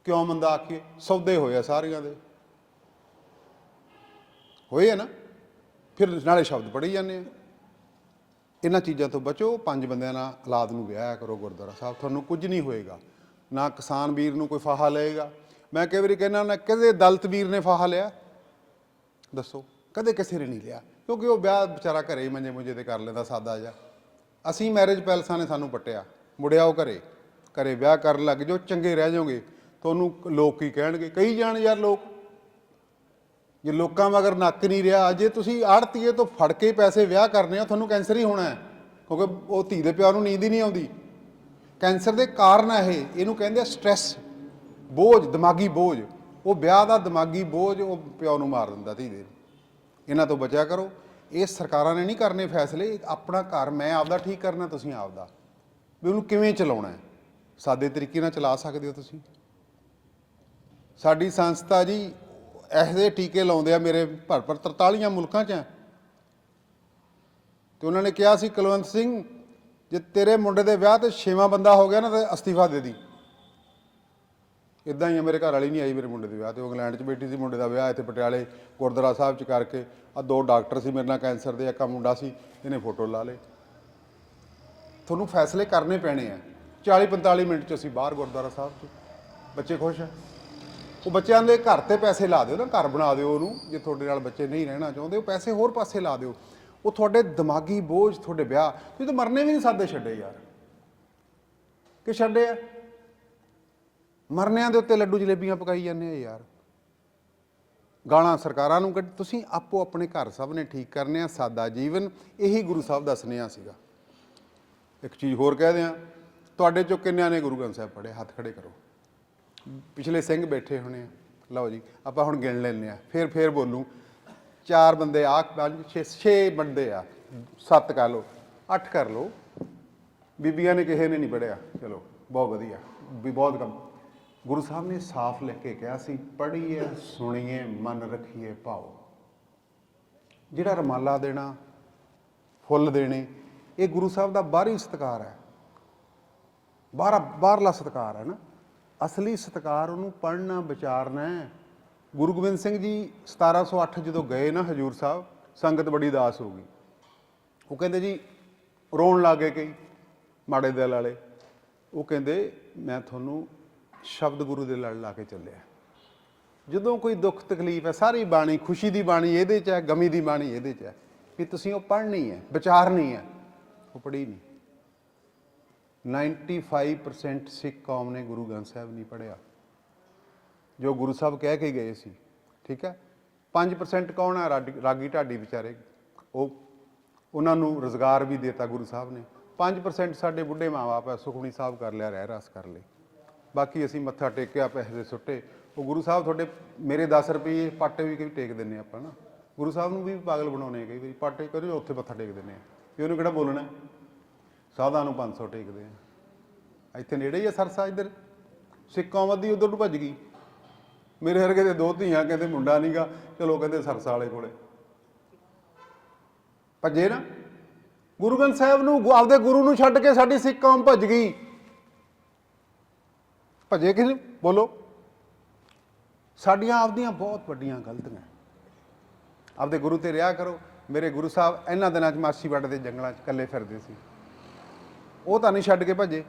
Speaker 1: ਕਿਉਂ ਮੰਦਾ ਆਖੀਏ ਸੌਦੇ ਹੋਏ ਆ ਸਾਰਿਆਂ ਦੇ। ਹੋਏ ਆ ਨਾ, ਫਿਰ ਨਾਲੇ ਸ਼ਬਦ ਪੜ੍ਹੀ ਜਾਂਦੇ ਆ। ਇਹਨਾਂ ਚੀਜ਼ਾਂ ਤੋਂ ਬਚੋ, ਪੰਜ ਬੰਦਿਆਂ ਨਾਲ ਔਲਾਦ ਨੂੰ ਵਿਆਹ ਕਰੋ ਗੁਰਦੁਆਰਾ ਸਾਹਿਬ, ਤੁਹਾਨੂੰ ਕੁਝ ਨਹੀਂ ਹੋਏਗਾ। ਨਾ ਕਿਸਾਨ ਵੀਰ ਨੂੰ ਕੋਈ ਫਾਹਾ ਲਏਗਾ। ਮੈਂ ਕਈ ਵਾਰੀ ਕਹਿੰਦਾ ਨਾ ਕਦੇ ਦਲਤ ਵੀਰ ਨੇ ਫਾਹਾ ਲਿਆ? ਦੱਸੋ, ਕਦੇ ਕਿਸੇ ਨੇ ਨਹੀਂ ਲਿਆ। ਕਿਉਂਕਿ ਉਹ ਵਿਆਹ ਵਿਚਾਰਾ ਘਰੇ ਹੀ ਮੰਜੇ ਮੁੰਜੇ ਤੇ ਕਰ ਲੈਂਦਾ, ਸਾਦਾ ਜਿਹਾ। ਅਸੀਂ ਮੈਰਿਜ ਪੈਲਸਾਂ ਨੇ ਸਾਨੂੰ ਪੱਟਿਆ। ਮੁੜਿਆ ਉਹ ਘਰੇ। ਘਰੇ ਵਿਆਹ ਕਰਨ ਲੱਗ ਜਾਓ, ਚੰਗੇ ਰਹਿ ਜਾਓਗੇ। ਤੁਹਾਨੂੰ ਲੋਕ ਕੀ ਕਹਿਣਗੇ, ਕਈ ਜਾਣ ਯਾਰ ਲੋਕ। ਜੇ ਲੋਕਾਂ ਮਗਰ ਨੱਕ ਨਹੀਂ ਰਿਹਾ, ਜੇ ਤੁਸੀਂ ਆੜਤੀਏ ਤੋਂ ਫੜ ਕੇ ਪੈਸੇ ਵਿਆਹ ਕਰਨੇ ਆ, ਤੁਹਾਨੂੰ ਕੈਂਸਰ ਹੀ ਹੋਣਾ ਹੈ। ਕਿਉਂਕਿ ਉਹ ਧੀ ਦੇ ਪਿਓ ਨੂੰ ਨੀਂਦ ਹੀ ਨਹੀਂ ਆਉਂਦੀ। ਕੈਂਸਰ ਦੇ ਕਾਰਨ ਇਹ। ਇਹਨੂੰ ਕਹਿੰਦੇ ਆ ਸਟ੍ਰੈਸ ਬੋਝ, ਦਿਮਾਗੀ ਬੋਝ। ਉਹ ਵਿਆਹ ਦਾ ਦਿਮਾਗੀ ਬੋਝ ਉਹ ਪਿਓ ਨੂੰ ਮਾਰ ਦਿੰਦਾ ਧੀ ਦੇ। ਇਹਨਾਂ ਤੋਂ ਬਚਿਆ ਕਰੋ। ਇਹ ਸਰਕਾਰਾਂ ਨੇ ਨਹੀਂ ਕਰਨੇ ਫੈਸਲੇ ਆਪਣਾ ਘਰ ਮੈਂ ਆਪਦਾ ਠੀਕ ਕਰਨਾ, ਤੁਸੀਂ ਆਪਦਾ। ਵੀ ਉਹਨੂੰ ਕਿਵੇਂ ਚਲਾਉਣਾ ਹੈ? ਸਾਦੇ ਤਰੀਕੇ ਨਾਲ ਚਲਾ ਸਕਦੇ ਹੋ ਤੁਸੀਂ? ਸਾਡੀ ਸੰਸਥਾ ਜੀ ਇਹੋ ਜਿਹੇ ਟੀਕੇ ਲਾਉਂਦੇ ਆ ਮੇਰੇ ਭਰ ਭਰ 43 ਮੁਲਕਾਂ 'ਚ। ਹੈ ਤੇ ਉਹਨਾਂ ਨੇ ਕਿਹਾ ਸੀ, ਕੁਲਵੰਤ ਸਿੰਘ, ਜੇ ਤੇਰੇ ਮੁੰਡੇ ਦੇ ਵਿਆਹ ਤੇ ਛੇਵਾਂ ਬੰਦਾ ਹੋ ਗਿਆ ਨਾ, ਤੇ ਅਸਤੀਫਾ ਦੇ ਦੀ। ਇਦਾਂ ਹੀ ਆ, ਮੇਰੇ ਘਰ ਵਾਲੀ ਨਹੀਂ ਆਈ ਮੇਰੇ ਮੁੰਡੇ ਦੇ ਵਿਆਹ ਤੇ, ਉਹ ਇੰਗਲੈਂਡ 'ਚ ਬੈਠੀ ਸੀ ਮੁੰਡੇ ਦਾ ਵਿਆਹ, ਇੱਥੇ ਪਟਿਆਲੇ ਗੁਰਦੁਆਰਾ ਸਾਹਿਬ 'ਚ ਕਰਕੇ। ਆ ਦੋ ਡਾਕਟਰ ਸੀ ਮੇਰੇ ਨਾਲ, ਕੈਂਸਰ ਦੇ, ਇੱਕ ਆ ਮੁੰਡਾ ਸੀ, ਇਹਨੇ ਫੋਟੋ ਲਾ ਲਏ। ਤੁਹਾਨੂੰ ਫੈਸਲੇ ਕਰਨੇ ਪੈਣੇ ਆ। 40 45 ਮਿੰਟ 'ਚ ਅਸੀਂ ਬਾਹਰ ਗੁਰਦੁਆਰਾ ਸਾਹਿਬ 'ਚ। ਬੱਚੇ ਖੁਸ਼ ਆ? ਉਹ ਬੱਚਿਆਂ ਦੇ ਘਰ ਤੇ ਪੈਸੇ ਲਾ ਦਿਓ ਨਾ, ਘਰ ਬਣਾ ਦਿਓ ਉਹਨੂੰ, ਜੇ ਤੁਹਾਡੇ ਨਾਲ ਬੱਚੇ ਨਹੀਂ ਰਹਿਣਾ ਚਾਹੁੰਦੇ, ਉਹ ਪੈਸੇ ਹੋਰ ਪਾਸੇ ਲਾ ਦਿਓ। ਉਹ ਤੁਹਾਡੇ ਦਿਮਾਗੀ ਬੋਝ, ਤੁਹਾਡੇ ਵਿਆਹ, ਤੁਸੀਂ ਤਾਂ ਮਰਨੇ ਵੀ ਨਹੀਂ ਸਾਦੇ ਛੱਡੇ ਯਾਰ। ਕਿ ਛੱਡੇ ਆ? ਮਰਨਿਆਂ ਦੇ ਉੱਤੇ ਲੱਡੂ ਜਲੇਬੀਆਂ ਪਕਾਈ ਜਾਂਦੇ ਆ ਯਾਰ। ਗਾਲਾਂ ਸਰਕਾਰਾਂ ਨੂੰ ਕੱਢ, ਤੁਸੀਂ ਆਪੋ ਆਪਣੇ ਘਰ ਸਭ ਨੇ ਠੀਕ ਕਰਨੇ ਆ, ਸਾਦਾ ਜੀਵਨ, ਇਹੀ ਗੁਰੂ ਸਾਹਿਬ ਦਾ ਸੁਨੇਹਾ ਸੀਗਾ। ਇੱਕ ਚੀਜ਼ ਹੋਰ ਕਹਿ ਦਿਆਂ, ਤੁਹਾਡੇ ਚੋਂ ਕਿੰਨਿਆਂ ਨੇ ਗੁਰੂ ਗ੍ਰੰਥ ਸਾਹਿਬ ਪੜ੍ਹੇ? ਹੱਥ ਖੜੇ ਕਰੋ। ਪਿਛਲੇ ਸਿੰਘ ਬੈਠੇ ਹੋਣੇ ਆ। ਲਓ ਜੀ, ਆਪਾਂ ਹੁਣ ਗਿਣ ਲੈਂਦੇ ਆ। ਫਿਰ ਫਿਰ ਬੋਲੂ। ਚਾਰ ਬੰਦੇ ਆ, ਪੰਜ, ਛੇ ਛੇ ਬੰਦੇ ਆ। ਸੱਤ ਕਰ ਲਓ, ਅੱਠ ਕਰ ਲਓ। ਬੀਬੀਆਂ ਨੇ ਕਿਸੇ ਨੇ ਨਹੀਂ ਪੜਿਆ ਚਲੋ, ਬਹੁਤ ਵਧੀਆ। ਵੀ ਬਹੁਤ ਕੰਮ ਗੁਰੂ ਸਾਹਿਬ ਨੇ ਸਾਫ਼ ਲਿਖ ਕੇ ਕਿਹਾ ਸੀ, ਪੜ੍ਹੀਏ, ਸੁਣੀਏ, ਮਨ ਰੱਖੀਏ ਭਾਓ। ਜਿਹੜਾ ਰਮਾਲਾ ਦੇਣਾ, ਫੁੱਲ ਦੇਣੇ, ਇਹ ਗੁਰੂ ਸਾਹਿਬ ਦਾ ਬਾਹਰੀ ਸਤਕਾਰ ਹੈ। ਬਾਹਰ, ਬਾਹਰਲਾ ਸਤਕਾਰ ਹੈ ਨਾ। ਅਸਲੀ ਸਤਕਾਰ ਉਹਨੂੰ ਪੜ੍ਹਨਾ, ਵਿਚਾਰਨਾ ਹੈ। ਗੁਰੂ ਗੋਬਿੰਦ ਸਿੰਘ ਜੀ 1708 ਜਦੋਂ ਗਏ ਨਾ ਹਜੂਰ ਸਾਹਿਬ, ਸੰਗਤ ਬੜੀ ਦਾਸ ਹੋ ਗਈ। ਉਹ ਕਹਿੰਦੇ ਜੀ, ਰੋਣ ਲੱਗੇ ਕਈ ਮਾੜੇ ਦਿਲ ਵਾਲੇ। ਉਹ ਕਹਿੰਦੇ, ਮੈਂ ਤੁਹਾਨੂੰ ਸ਼ਬਦ ਗੁਰੂ ਦੇ ਲੜ ਲਾ ਕੇ ਚੱਲਿਆ। ਜਦੋਂ ਕੋਈ ਦੁੱਖ ਤਕਲੀਫ ਹੈ, ਸਾਰੀ ਬਾਣੀ ਖੁਸ਼ੀ ਦੀ ਬਾਣੀ ਇਹਦੇ 'ਚ ਹੈ, ਗਮੀ ਦੀ ਬਾਣੀ ਇਹਦੇ 'ਚ ਹੈ ਵੀ ਤੁਸੀਂ ਉਹ ਪੜ੍ਹਨੀ ਹੈ, ਵਿਚਾਰਨੀ ਹੈ, ਉਹ ਪੜ੍ਹੀ ਨਹੀਂ। 95% ਸਿੱਖ ਕੌਮ ਨੇ ਗੁਰੂ ਗ੍ਰੰਥ ਸਾਹਿਬ ਨਹੀਂ ਪੜ੍ਹਿਆ। ਜੋ ਗੁਰੂ ਸਾਹਿਬ ਕਹਿ ਕੇ ਗਏ ਸੀ, ਠੀਕ ਹੈ? 5% ਕੌਣ ਹੈ ਰਾਗੀ ਢਾਡੀ ਵਿਚਾਰੇ। ਉਹ, ਉਹਨਾਂ ਨੂੰ ਰੋਜ਼ਗਾਰ ਵੀ ਦਿੱਤਾ ਗੁਰੂ ਸਾਹਿਬ ਨੇ। 5% ਸਾਡੇ ਬੁੱਢੇ ਮਾਪੇ ਆ ਸੁਖਮਨੀ ਸਾਹਿਬ ਕਰ ਲਿਆ ਰਹਿ ਰਸ ਕਰ ਲਈ ਬਾਕੀ ਅਸੀਂ ਮੱਥਾ ਟੇਕਿਆ ਪੈਸੇ ਦੇ ਸੁੱਟੇ। ਉਹ ਗੁਰੂ ਸਾਹਿਬ ਤੁਹਾਡੇ, ਮੇਰੇ 10 ਰੁਪਏ ਪਾਟੇ ਵੀ ਕਈ ਟੇਕ ਦਿੰਨੇ ਆਪਾਂ ਨਾ। ਗੁਰੂ ਸਾਹਿਬ ਨੂੰ ਵੀ ਪਾਗਲ ਬਣਾਉਣੇ ਕਈ ਵਾਰੀ। ਪਾਟੇ ਕਰਿਓ, ਉੱਥੇ ਮੱਥਾ ਟੇਕ ਦਿੰਨੇ ਆ। ਵੀ ਉਹਨੂੰ ਕਿਹੜਾ ਬੋਲਣਾ ਹੈ? ਸਾਧਾਂ ਨੂੰ 500 ਟੇਕਦੇ ਆ। ਇੱਥੇ ਨੇੜੇ ਹੀ ਆ ਸਰਸਾ ਇੱਧਰ। ਸਿੱਖ ਕੌਮ ਅੱਧੀ ਉਧਰ ਨੂੰ ਭੱਜ ਗਈ। ਮੇਰੇ ਵਰਗੇ ਦੇ ਦੋ ਧੀਆਂ, ਕਹਿੰਦੇ ਮੁੰਡਾ ਨਹੀਂਗਾ ਚਲੋ ਕਹਿੰਦੇ ਸਰਸਾ ਵਾਲੇ ਕੋਲੇ। ਭੱਜੇ ਨਾ। ਗੁਰੂ ਗ੍ਰੰਥ ਸਾਹਿਬ ਨੂੰ, ਆਪਦੇ ਗੁਰੂ ਨੂੰ ਛੱਡ ਕੇ ਸਾਡੀ ਸਿੱਖ ਕੌਮ ਭੱਜ ਗਈ। ਭੱਜੇ ਕਿਸ ਬੋਲੋ। ਸਾਡੀਆਂ ਆਪਦੀਆਂ ਬਹੁਤ ਵੱਡੀਆਂ ਗਲਤੀਆਂ। ਆਪਦੇ ਗੁਰੂ ਤੇ ਰਿਹਾ ਕਰੋ। ਮੇਰੇ ਗੁਰੂ ਸਾਹਿਬ ਇਹਨਾਂ ਦਿਨਾਂ 'ਚ ਮਾਸੀ ਵੱਡ ਦੇ ਜੰਗਲਾਂ 'ਚ ਇਕੱਲੇ ਫਿਰਦੇ ਸੀ। ਉਹ ਤਾਂ ਨਹੀਂ ਛੱਡ ਕੇ ਭੱਜੇ।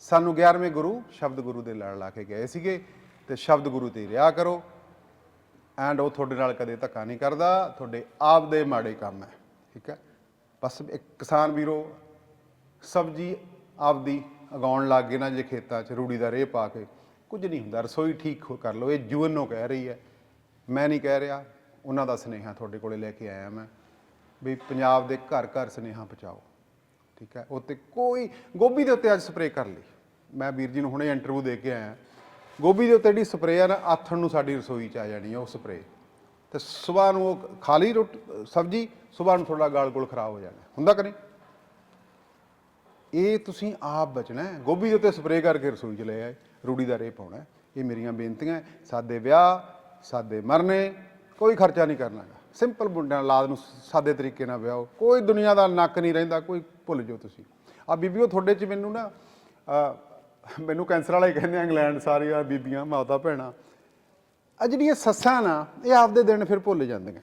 Speaker 1: ਸਾਨੂੰ 11ਵੇਂ ਗੁਰੂ ਸ਼ਬਦ ਗੁਰੂ ਦੇ ਲੜ ਲਾ ਕੇ ਗਏ ਸੀਗੇ ਤੇ ਸ਼ਬਦ ਗੁਰੂ ਤੇ ਰਿਹਾ ਕਰੋ। ਐਂਡ ਉਹ ਤੁਹਾਡੇ ਨਾਲ ਕਦੇ ਧੱਕਾ ਨਹੀਂ ਕਰਦਾ। ਤੁਹਾਡੇ ਆਪ ਦੇ ਮਾੜੇ ਕੰਮ ਹੈ। ਠੀਕ ਹੈ? ਬਸ ਇੱਕ ਕਿਸਾਨ ਵੀਰੋ, ਸਬਜ਼ੀ ਆਪਦੀ ਉਗਾਉਣ ਲੱਗ ਗਏ ਨਾ ਜੇ ਖੇਤਾਂ 'ਚ ਰੂੜੀ ਦਾ ਰੇਹ ਪਾ ਕੇ, ਕੁਝ ਨਹੀਂ ਹੁੰਦਾ, ਰਸੋਈ ਠੀਕ ਕਰ ਲਓ, ਇਹ ਜੂਨੋ ਕਹਿ ਰਹੀ ਹੈ। ਮੈਂ ਨਹੀਂ ਕਹਿ ਰਿਹਾ, ਉਹਨਾਂ ਦਾ ਸੁਨੇਹਾ ਤੁਹਾਡੇ ਕੋਲੇ ਲੈ ਕੇ ਆਇਆ ਮੈਂ, ਵੀ ਪੰਜਾਬ ਦੇ ਘਰ ਘਰ ਸੁਨੇਹਾ ਪਹੁੰਚਾਓ, ਠੀਕ ਹੈ? ਉੱਤੇ ਕੋਈ ਗੋਭੀ ਦੇ ਉੱਤੇ ਅੱਜ ਸਪਰੇਅ ਕਰ ਲਈ। ਮੈਂ ਵੀਰ ਜੀ ਨੂੰ ਹੁਣੇ ਇੰਟਰਵਿਊ ਦੇ ਕੇ ਆਇਆ। ਗੋਭੀ ਦੇ ਉੱਤੇ ਜਿਹੜੀ ਸਪਰੇਅ ਆ ਨਾ, ਆਥਣ ਨੂੰ ਸਾਡੀ ਰਸੋਈ 'ਚ ਆ ਜਾਣੀ ਹੈ ਉਹ ਸਪਰੇਅ। ਤੇ ਸਵੇਰ ਨੂੰ ਉਹ ਖਾ ਲਈ ਰੋਟੀ ਸਬਜੀ, ਸਵੇਰ ਨੂੰ ਥੋੜਾ ਗਾਲ ਗੋਲ ਖਰਾਬ ਹੋ ਜਾਣਾ। ਹੁੰਦਾ ਕਿ ਨਹੀਂ? ਇਹ ਤੁਸੀਂ ਆਪ ਬਚਣਾ ਹੈ। ਗੋਭੀ ਦੇ ਉੱਤੇ ਸਪਰੇਅ ਕਰਕੇ ਰਸੋਈ 'ਚ ਲੈ ਆਏ। ਰੂੜੀ ਦਾ ਰੇਹ ਪਾਉਣਾ ਹੈ। ਇਹ ਮੇਰੀਆਂ ਬੇਨਤੀਆਂ ਹੈ। ਸਾਦੇ ਵਿਆਹ ਸਾਦੇ ਮਰਨੇ ਕੋਈ ਖਰਚਾ ਨਹੀਂ ਕਰਨਾ ਗਾ। ਸਿੰਪਲ ਮੁੰਡਿਆਂ ਨਾਲ ਲਾਦ ਨੂੰ ਸਾਦੇ ਤਰੀਕੇ ਨਾਲ ਵਿਆਹੋ। ਕੋਈ ਦੁਨੀਆ ਦਾ ਨੱਕ ਨਹੀਂ ਰਹਿੰਦਾ ਕੋਈ ਭੁੱਲ ਜਾਓ ਤੁਸੀਂ। ਆ ਬੀਬੀਓ ਤੁਹਾਡੇ 'ਚ ਮੈਨੂੰ ਨਾ ਅਹ, ਮੈਨੂੰ ਕੈਂਸਰ ਵਾਲੇ ਕਹਿੰਦੇ ਆ ਇੰਗਲੈਂਡ ਸਾਰੀਆਂ ਬੀਬੀਆਂ ਮਾਤਾ ਭੈਣਾਂ। ਆ ਜਿਹੜੀਆਂ ਸੱਸਾਂ ਨਾ ਇਹ ਆਪਦੇ ਦਿਨ ਫਿਰ ਭੁੱਲ ਜਾਂਦੀਆਂ।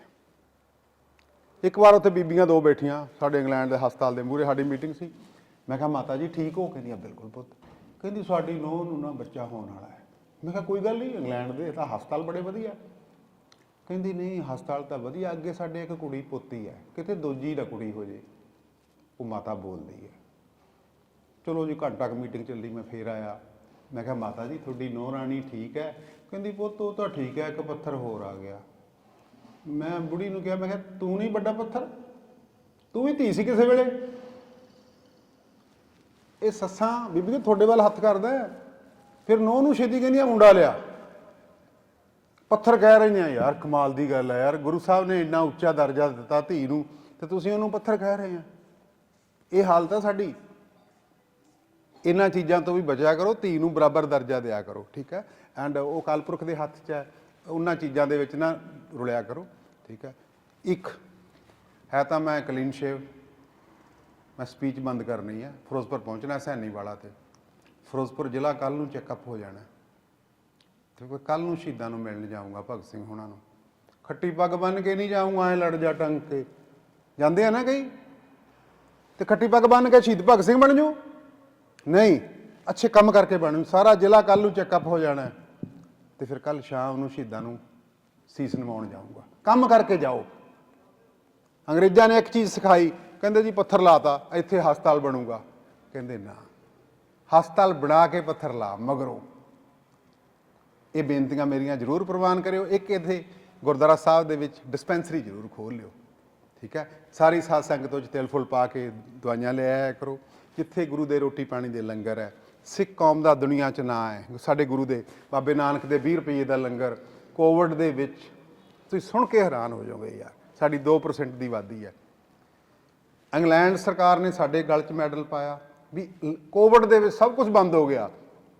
Speaker 1: ਇੱਕ ਵਾਰ ਉੱਥੇ ਬੀਬੀਆਂ ਦੋ ਬੈਠੀਆਂ ਸਾਡੇ ਇੰਗਲੈਂਡ ਦੇ ਹਸਪਤਾਲ ਦੇ ਮੂਹਰੇ ਸਾਡੀ ਮੀਟਿੰਗ ਸੀ। ਮੈਂ ਕਿਹਾ, ਮਾਤਾ ਜੀ, ਠੀਕ ਹੋ? ਆ ਬਿਲਕੁਲ ਪੁੱਤ। ਕਹਿੰਦੀ, ਸਾਡੀ ਨੂੰਹ ਨੂੰ ਨਾ ਬੱਚਾ ਹੋਣ ਵਾਲਾ ਹੈ। ਮੈਂ ਕਿਹਾ, ਕੋਈ ਗੱਲ ਨਹੀਂ, ਇੰਗਲੈਂਡ ਦੇ ਤਾਂ ਹਸਪਤਾਲ ਬੜੇ ਵਧੀਆ। ਕਹਿੰਦੀ, ਨਹੀਂ, ਹਸਪਤਾਲ ਤਾਂ ਵਧੀਆ, ਅੱਗੇ ਸਾਡੇ ਇੱਕ ਕੁੜੀ ਪੋਤੀ ਹੈ, ਕਿਤੇ ਦੂਜੀ ਨਾ ਕੁੜੀ ਹੋ ਜੇ। ਉਹ ਮਾਤਾ ਬੋਲਦੀ ਹੈ। ਚਲੋ ਜੀ, ਘੰਟਾ ਕੁ ਮੀਟਿੰਗ ਚੱਲੀ, ਮੈਂ ਫੇਰ ਆਇਆ। ਮੈਂ ਕਿਹਾ, ਮਾਤਾ ਜੀ, ਤੁਹਾਡੀ ਨੂੰਹ ਰਾਣੀ ਠੀਕ ਹੈ? ਕਹਿੰਦੀ, ਪੁੱਤ, ਉਹ ਤਾਂ ਠੀਕ ਹੈ, ਇੱਕ ਪੱਥਰ ਹੋਰ ਆ ਗਿਆ। ਮੈਂ ਬੁੜੀ ਨੂੰ ਕਿਹਾ, ਮੈਂ ਕਿਹਾ, ਤੂੰ ਨਹੀਂ ਵੱਡਾ ਪੱਥਰ? ਤੂੰ ਵੀ ਧੀ ਸੀ ਕਿਸੇ ਵੇਲੇ? ਇਹ ਸੱਸਾਂ, ਬੀਬੀ ਜੀ ਤੁਹਾਡੇ ਵੱਲ ਹੱਥ ਕਰਦਾ ਫਿਰ ਨੂੰਹ ਨੂੰ ਛੇਤੀ ਕਹਿੰਦੀਆਂ ਆ, ਮੁੰਡਾ ਲਿਆ। ਪੱਥਰ ਕਹਿ ਰਹੀਆਂ, ਯਾਰ ਕਮਾਲ ਦੀ ਗੱਲ ਹੈ ਯਾਰ, ਗੁਰੂ ਸਾਹਿਬ ਨੇ ਇੰਨਾ ਉੱਚਾ ਦਰਜਾ ਦਿੱਤਾ ਧੀ ਨੂੰ, ਤੇ ਤੁਸੀਂ ਉਹਨੂੰ ਪੱਥਰ ਕਹਿ ਰਹੇ ਆ। ਇਹ ਹਾਲਤ ਆ ਸਾਡੀ। ਇਹਨਾਂ ਚੀਜ਼ਾਂ ਤੋਂ ਵੀ ਬਚਿਆ ਕਰੋ, ਧੀ ਨੂੰ ਬਰਾਬਰ ਦਰਜਾ ਦਿਆ ਕਰੋ, ਠੀਕ ਹੈ? ਐਂਡ ਉਹ ਕਾਲਪੁਰਖ ਦੇ ਹੱਥ 'ਚ ਹੈ, ਉਹਨਾਂ ਚੀਜ਼ਾਂ ਦੇ ਵਿੱਚ ਨਾ ਰੁਲਿਆ ਕਰੋ, ਠੀਕ ਹੈ? ਇੱਕ, ਹੈ ਤਾਂ ਮੈਂ ਕਲੀਨ ਸ਼ੇਵ ਮੈਂ ਸਪੀਚ ਬੰਦ ਕਰਨੀ ਹੈ ਫਿਰੋਜ਼ਪੁਰ ਪਹੁੰਚਣਾ ਸੈਣੀ ਵਾਲਾ ਤੇ। ਫਿਰੋਜ਼ਪੁਰ ਜ਼ਿਲ੍ਹਾ ਕੱਲ ਨੂੰ ਚੈੱਕਅਪ ਹੋ ਜਾਣਾ ਤੇ ਕੋਈ ਕੱਲ ਨੂੰ ਸ਼ਹੀਦਾਂ ਨੂੰ ਮਿਲਣ ਜਾਊਂਗਾ ਭਗਤ ਸਿੰਘ ਹੁਣਾਂ ਨੂੰ। ਖੱਟੀ ਪੱਗ ਬੰਨ ਕੇ ਨਹੀਂ ਜਾਊਂਗਾ ਐ ਲੜ ਜਾ ਟੰਗ ਕੇ। ਜਾਂਦੇ ਆ ਨਾ ਕਈ? ਤੇ ਖੱਟੀ ਪੱਗ ਬੰਨ ਕੇ ਸ਼ਹੀਦ ਭਗਤ ਸਿੰਘ ਬਣ ਜੂ? ਨਹੀਂ, ਅੱਛੇ ਕੰਮ ਕਰਕੇ ਬਣੂ ਸਾਰਾ ਜ਼ਿਲ੍ਹਾ ਕੱਲ ਨੂੰ ਚੈੱਕਅਪ ਹੋ ਜਾਣਾ ਹੈ। ਤੇ ਫਿਰ ਕੱਲ ਸ਼ਾਮ ਨੂੰ ਸ਼ਹੀਦਾਂ ਨੂੰ ਸੀਸ ਨਿਵਾਉਣ ਜਾਊਂਗਾ। ਕੰਮ ਕਰਕੇ ਜਾਓ। ਅੰਗਰੇਜ਼ਾਂ ਨੇ ਇੱਕ ਚੀਜ਼ ਸਿਖਾਈ ਕਹਿੰਦੇ ਜੀ ਪੱਥਰ ਲਾਤਾ, ਇੱਥੇ ਹਸਪਤਾਲ ਬਣੂਗਾ। ਕਹਿੰਦੇ ਨਾ, ਹਸਪਤਾਲ ਬਣਾ ਕੇ ਪੱਥਰ ਲਾ, ਮਗਰੋਂ। ਇਹ ਬੇਨਤੀਆਂ ਮੇਰੀਆਂ ਜ਼ਰੂਰ ਪ੍ਰਵਾਨ ਕਰਿਓ। ਇੱਕ ਇੱਥੇ ਗੁਰਦੁਆਰਾ ਸਾਹਿਬ ਦੇ ਵਿੱਚ ਡਿਸਪੈਂਸਰੀ ਜ਼ਰੂਰ ਖੋਲ ਲਿਓ। ਠੀਕ ਹੈ? ਸਾਰੀ ਸਾਧ ਸੰਗਤ ਵਿੱਚ ਤਿਲ ਫੁੱਲ ਪਾ ਕੇ ਦਵਾਈਆਂ ਲੈ ਆਇਆ ਕਰੋ। ਜਿੱਥੇ ਗੁਰੂ ਦੇ ਰੋਟੀ ਪਾਣੀ ਦੇ ਲੰਗਰ ਹੈ, ਸਿੱਖ ਕੌਮ ਦਾ ਦੁਨੀਆ 'ਚ ਨਾਂ ਹੈ। ਸਾਡੇ ਗੁਰੂ ਦੇ, ਬਾਬੇ ਨਾਨਕ ਦੇ 20 ਰੁਪਏ ਦਾ ਲੰਗਰ। ਕੋਵਿਡ ਦੇ ਵਿੱਚ ਤੁਸੀਂ ਸੁਣ ਕੇ ਹੈਰਾਨ ਹੋ ਜਾਓਗੇ ਯਾਰ। ਸਾਡੀ 2% ਦੀ ਵਾਧੀ ਹੈ। ਇੰਗਲੈਂਡ ਸਰਕਾਰ ਨੇ ਸਾਡੇ ਗਲ 'ਚ ਮੈਡਲ ਪਾਇਆ ਵੀ ਕੋਵਿਡ ਦੇ ਵਿੱਚ ਸਭ ਕੁਝ ਬੰਦ ਹੋ ਗਿਆ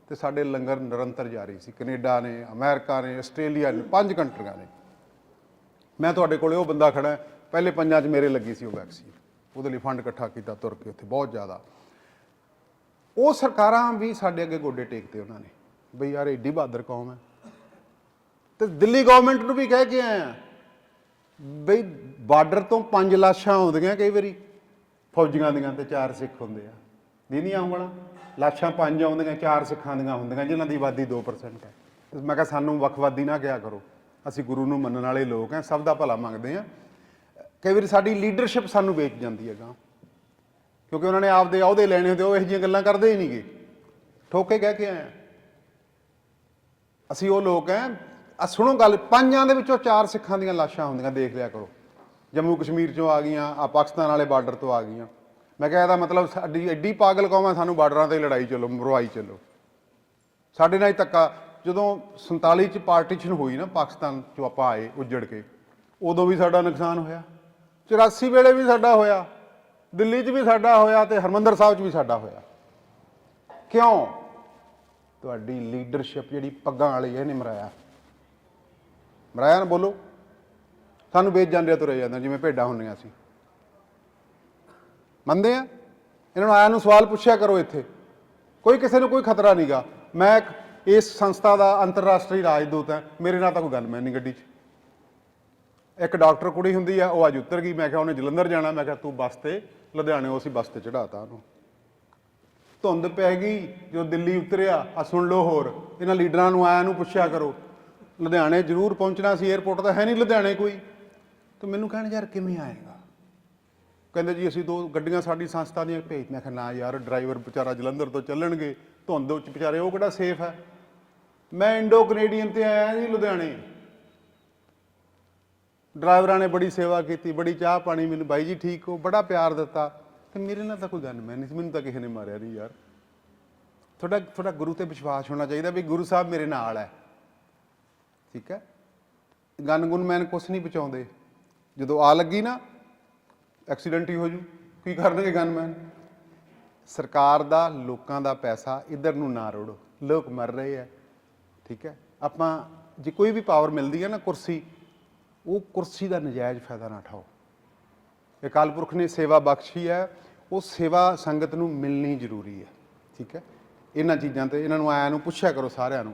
Speaker 1: ਤੇ ਸਾਡੇ ਲੰਗਰ ਨਿਰੰਤਰ ਜਾਰੀ ਸੀ। ਕੈਨੇਡਾ ਨੇ, ਅਮਰੀਕਾ ਨੇ, ਆਸਟ੍ਰੇਲੀਆ ਨੇ, ਪੰਜ ਕੰਟਰੀਆਂ ਨੇ। ਮੈਂ ਤੁਹਾਡੇ ਕੋਲੇ ਉਹ ਬੰਦਾ ਖੜਾ ਪਹਿਲੇ ਪੰਜਾਂ 'ਚ ਮੇਰੇ ਲੱਗੀ ਸੀ ਉਹ ਵੈਕਸੀਨ ਉਹਦੇ ਲਈ ਫੰਡ ਇਕੱਠਾ ਕੀਤਾ, ਤੁਰ ਕੇ ਉੱਥੇ ਬਹੁਤ ਜ਼ਿਆਦਾ। ਉਹ ਸਰਕਾਰਾਂ ਵੀ ਸਾਡੇ ਅੱਗੇ ਗੋਡੇ ਟੇਕਦੇ ਉਹਨਾਂ ਨੇ, ਬਈ ਯਾਰ ਏਡੀ ਬਹਾਦਰ ਕੌਮ ਹੈ। ਤੇ ਦਿੱਲੀ ਗਵਰਨਮੈਂਟ ਨੂੰ ਵੀ ਕਹਿ ਕੇ ਆਏ ਆ ਬਈ ਬਾਰਡਰ ਤੋਂ ਪੰਜ ਲਾਸ਼ਾਂ ਆਉਂਦੀਆਂ ਕਈ ਵਾਰੀ। ਫੌਜੀਆਂ ਦੀਆਂ ਤੇ ਚਾਰ ਸਿੱਖ ਹੁੰਦੇ ਆ। ਦੀਦੀਆਂ ਉਂਗਲਾਂ ਲਾਸ਼ਾਂ ਪੰਜ ਆਉਂਦੀਆਂ, ਚਾਰ ਸਿੱਖਾਂ ਦੀਆਂ ਹੁੰਦੀਆਂ, ਜਿਨ੍ਹਾਂ ਦੀ ਆਬਾਦੀ 2% ਹੈ। ਮੈਂ ਕਿਹਾ, ਸਾਨੂੰ ਵੱਖਵਾਦੀ ਨਾ ਕਿਹਾ ਕਰੋ। ਅਸੀਂ ਗੁਰੂ ਨੂੰ ਮੰਨਣ ਵਾਲੇ ਲੋਕ ਹਾਂ, ਸਭ ਦਾ ਭਲਾ ਮੰਗਦੇ ਹਾਂ। ਕਈ ਵਾਰੀ ਸਾਡੀ ਲੀਡਰਸ਼ਿਪ ਸਾਨੂੰ ਵੇਚ ਜਾਂਦੀ ਹੈ ਕਿਉਂਕਿ ਉਹਨਾਂ ਨੇ ਆਪਦੇ ਅਹੁਦੇ ਲੈਣੇ ਹੁੰਦੇ, ਉਹ ਇਹੋ ਜਿਹੀਆਂ ਗੱਲਾਂ ਕਰਦੇ ਹੀ ਨਹੀਂਗੇ ਠੋਕੇ ਕਹਿ ਕੇ ਆਏ ਆ। ਅਸੀਂ ਉਹ ਲੋਕ ਐ ਆ ਸੁਣੋ ਗੱਲ, ਪੰਜਾਂ ਦੇ ਵਿੱਚੋਂ ਚਾਰ ਸਿੱਖਾਂ ਦੀਆਂ ਲਾਸ਼ਾਂ ਹੁੰਦੀਆਂ, ਦੇਖ ਲਿਆ ਕਰੋ। ਜੰਮੂ ਕਸ਼ਮੀਰ ਚੋਂ ਆ ਗਈਆਂ, ਆ ਪਾਕਿਸਤਾਨ ਵਾਲੇ ਬਾਰਡਰ ਤੋਂ ਆ ਗਈਆਂ। ਮੈਂ ਕਿਹਾ ਇਹਦਾ ਮਤਲਬ ਸਾਡੀ ਐਡੀ ਪਾਗਲ ਕੌਮ ਹੈ ਸਾਨੂੰ ਬਾਰਡਰਾਂ ਤੇ ਲੜਾਈ ਚੱਲੋ ਮਰਵਾਈ ਚੱਲੋ। ਸਾਡੇ ਨਾਲ ਹੀ ਧੱਕਾ, ਜਦੋਂ 47 ਚ ਪਾਰਟੀਸ਼ਨ ਹੋਈ ਨਾ ਪਾਕਿਸਤਾਨ ਚੋਂ ਆਪਾਂ ਆਏ ਉੱਜੜ ਕੇ, ਉਦੋਂ ਵੀ ਸਾਡਾ ਨੁਕਸਾਨ ਹੋਇਆ। 84 ਵੇਲੇ ਵੀ ਸਾਡਾ ਹੋਇਆ, ਦਿੱਲੀ 'ਚ ਵੀ ਸਾਡਾ ਹੋਇਆ ਤੇ ਹਰਮੰਦਰ ਸਾਹਿਬ 'ਚ ਵੀ ਸਾਡਾ ਹੋਇਆ। ਕਿਉਂ? ਤੁਹਾਡੀ ਲੀਡਰਸ਼ਿਪ ਜਿਹੜੀ ਪੱਗਾਂ ਵਾਲੀ ਹੈ, ਇਹਨੇ ਮਰਾਇਆ। ਮਰਾਇਆ ਨਾ ਬੋਲੋ। ਸਾਨੂੰ ਵੇਚ ਜਾਂਦੇ ਆ, ਤੁਰੇ ਜਾਂਦੇ ਜਿਵੇਂ ਭੇਡਾਂ ਹੁੰਦੀਆਂ ਸੀ। ਮੰਨਦੇ ਆ? ਇਹਨਾਂ ਨੂੰ ਆਇਆਂ ਨੂੰ ਸਵਾਲ ਪੁੱਛਿਆ ਕਰੋ ਇੱਥੇ। ਕੋਈ ਕਿਸੇ ਨੂੰ ਕੋਈ ਖਤਰਾ ਨਹੀਂਗਾ ਮੈਂ ਇੱਕ ਇਸ ਸੰਸਥਾ ਦਾ ਅੰਤਰਰਾਸ਼ਟਰੀ ਰਾਜਦੂਤ ਹਾਂ। ਮੇਰੇ ਨਾਲ ਤਾਂ ਕੋਈ ਗੱਲ ਮੈਂ ਨਹੀਂ ਗੱਡੀ 'ਚ। ਇੱਕ ਡਾਕਟਰ ਕੁੜੀ ਹੁੰਦੀ ਆ, ਉਹ ਅੱਜ ਉਤਰ ਗਈ। ਮੈਂ ਕਿਹਾ ਉਹਨੇ ਜਲੰਧਰ ਜਾਣਾ। ਮੈਂ ਕਿਹਾ, ਤੂੰ ਬੱਸ ਤੇ, ਲੁਧਿਆਣੇ ਅਸੀਂ ਬੱਸ ਤੇ ਚੜਾਤਾ ਉਹਨੂੰ। ਧੁੰਦ ਪੈ ਗਈ ਜੋ ਦਿੱਲੀ ਉਤਰਿਆ। ਆ ਸੁਣ ਲਓ ਹੋਰ। ਇਹਨਾਂ ਲੀਡਰਾਂ ਨੂੰ ਆਇਆਂ ਨੂੰ ਪੁੱਛਿਆ ਕਰੋ। ਲੁਧਿਆਣੇ ਜ਼ਰੂਰ ਪਹੁੰਚਣਾ ਸੀ। 에ਅਰਪੋਰਟ ਤਾਂ ਹੈ ਨਹੀਂ ਲੁਧਿਆਣੇ ਕੋਈ। ਤੇ ਮੈਨੂੰ ਕਹਿਣ ਯਾਰ ਕਿਵੇਂ ਆਏਗਾ? ਕਹਿੰਦੇ ਜੀ ਅਸੀਂ ਦੋ ਗੱਡੀਆਂ ਸਾਡੀ ਸੰਸਥਾ ਦੀਆਂ ਭੇਜ ਮੈਂ ਕਿਹਾ ਨਾ ਯਾਰ ਡਰਾਈਵਰ ਵਿਚਾਰਾ ਜਲੰਧਰ ਤੋਂ ਚੱਲਣਗੇ ਧੁੰਦ ਵਿੱਚ ਵਿਚਾਰੇ ਉਹ ਕਿਹੜਾ ਸੇਫ ਹੈ? ਮੈਂ ਇੰਡੋ ਕੈਨੇਡੀਅਨ ਤੇ ਆਇਆ ਜੀ ਲੁਧਿਆਣੇ। ਡਰਾਈਵਰਾਂ ਨੇ ਬੜੀ ਸੇਵਾ ਕੀਤੀ ਬੜੀ ਚਾਹ ਪਾਣੀ ਮੈਨੂੰ ਬਾਈ ਜੀ ਠੀਕ ਹੋ? ਬੜਾ ਪਿਆਰ ਦਿੱਤਾ। ਤੇ ਮੇਰੇ ਨਾਲ ਤਾਂ ਕੋਈ ਗੱਲ ਮੈਂ ਨਹੀਂ ਸੀ, ਮੈਨੂੰ ਤਾਂ ਕਿਸੇ ਨੇ ਮਾਰਿਆ ਨਹੀਂ ਯਾਰ। ਤੁਹਾਡਾ ਤੁਹਾਡਾ ਗੁਰੂ ਤੇ ਵਿਸ਼ਵਾਸ ਹੋਣਾ ਚਾਹੀਦਾ ਵੀ ਗੁਰੂ ਸਾਹਿਬ ਮੇਰੇ ਨਾਲ ਹੈ। ਠੀਕ ਹੈ? ਗਨ ਗੁਨ ਮੈਨ ਕੁਛ ਨਹੀਂ ਬਚਾਉਂਦੇ ਜਦੋਂ ਆ ਲੱਗੀ ਨਾ ਐਕਸੀਡੈਂਟ ਹੀ ਹੋ ਜੂ। ਕੀ ਕਰਨਗੇ ਗਨਮੈਨ ਸਰਕਾਰ ਦਾ, ਲੋਕਾਂ ਦਾ ਪੈਸਾ ਇਧਰ ਨੂੰ ਨਾ ਰੋੜੋ। ਲੋਕ ਮਰ ਰਹੇ ਆ। ਠੀਕ ਹੈ? ਆਪਾਂ, ਜੇ ਕੋਈ ਵੀ ਪਾਵਰ ਮਿਲਦੀ ਹੈ ਨਾ ਕੁਰਸੀ, ਉਹ ਕੁਰਸੀ ਦਾ ਨਜਾਇਜ਼ ਫਾਇਦਾ ਨਾ ਉਠਾਓ। ਅਕਾਲ ਪੁਰਖ ਨੇ ਸੇਵਾ ਬਖਸ਼ੀ ਹੈ। ਉਹ ਸੇਵਾ ਸੰਗਤ ਨੂੰ ਮਿਲਣੀ ਜ਼ਰੂਰੀ ਹੈ। ਠੀਕ ਹੈ? ਇਹਨਾਂ ਚੀਜ਼ਾਂ ਤੇ ਇਹਨਾਂ ਨੂੰ ਆਇਆਂ ਨੂੰ ਪੁੱਛਿਆ ਕਰੋ ਸਾਰਿਆਂ ਨੂੰ।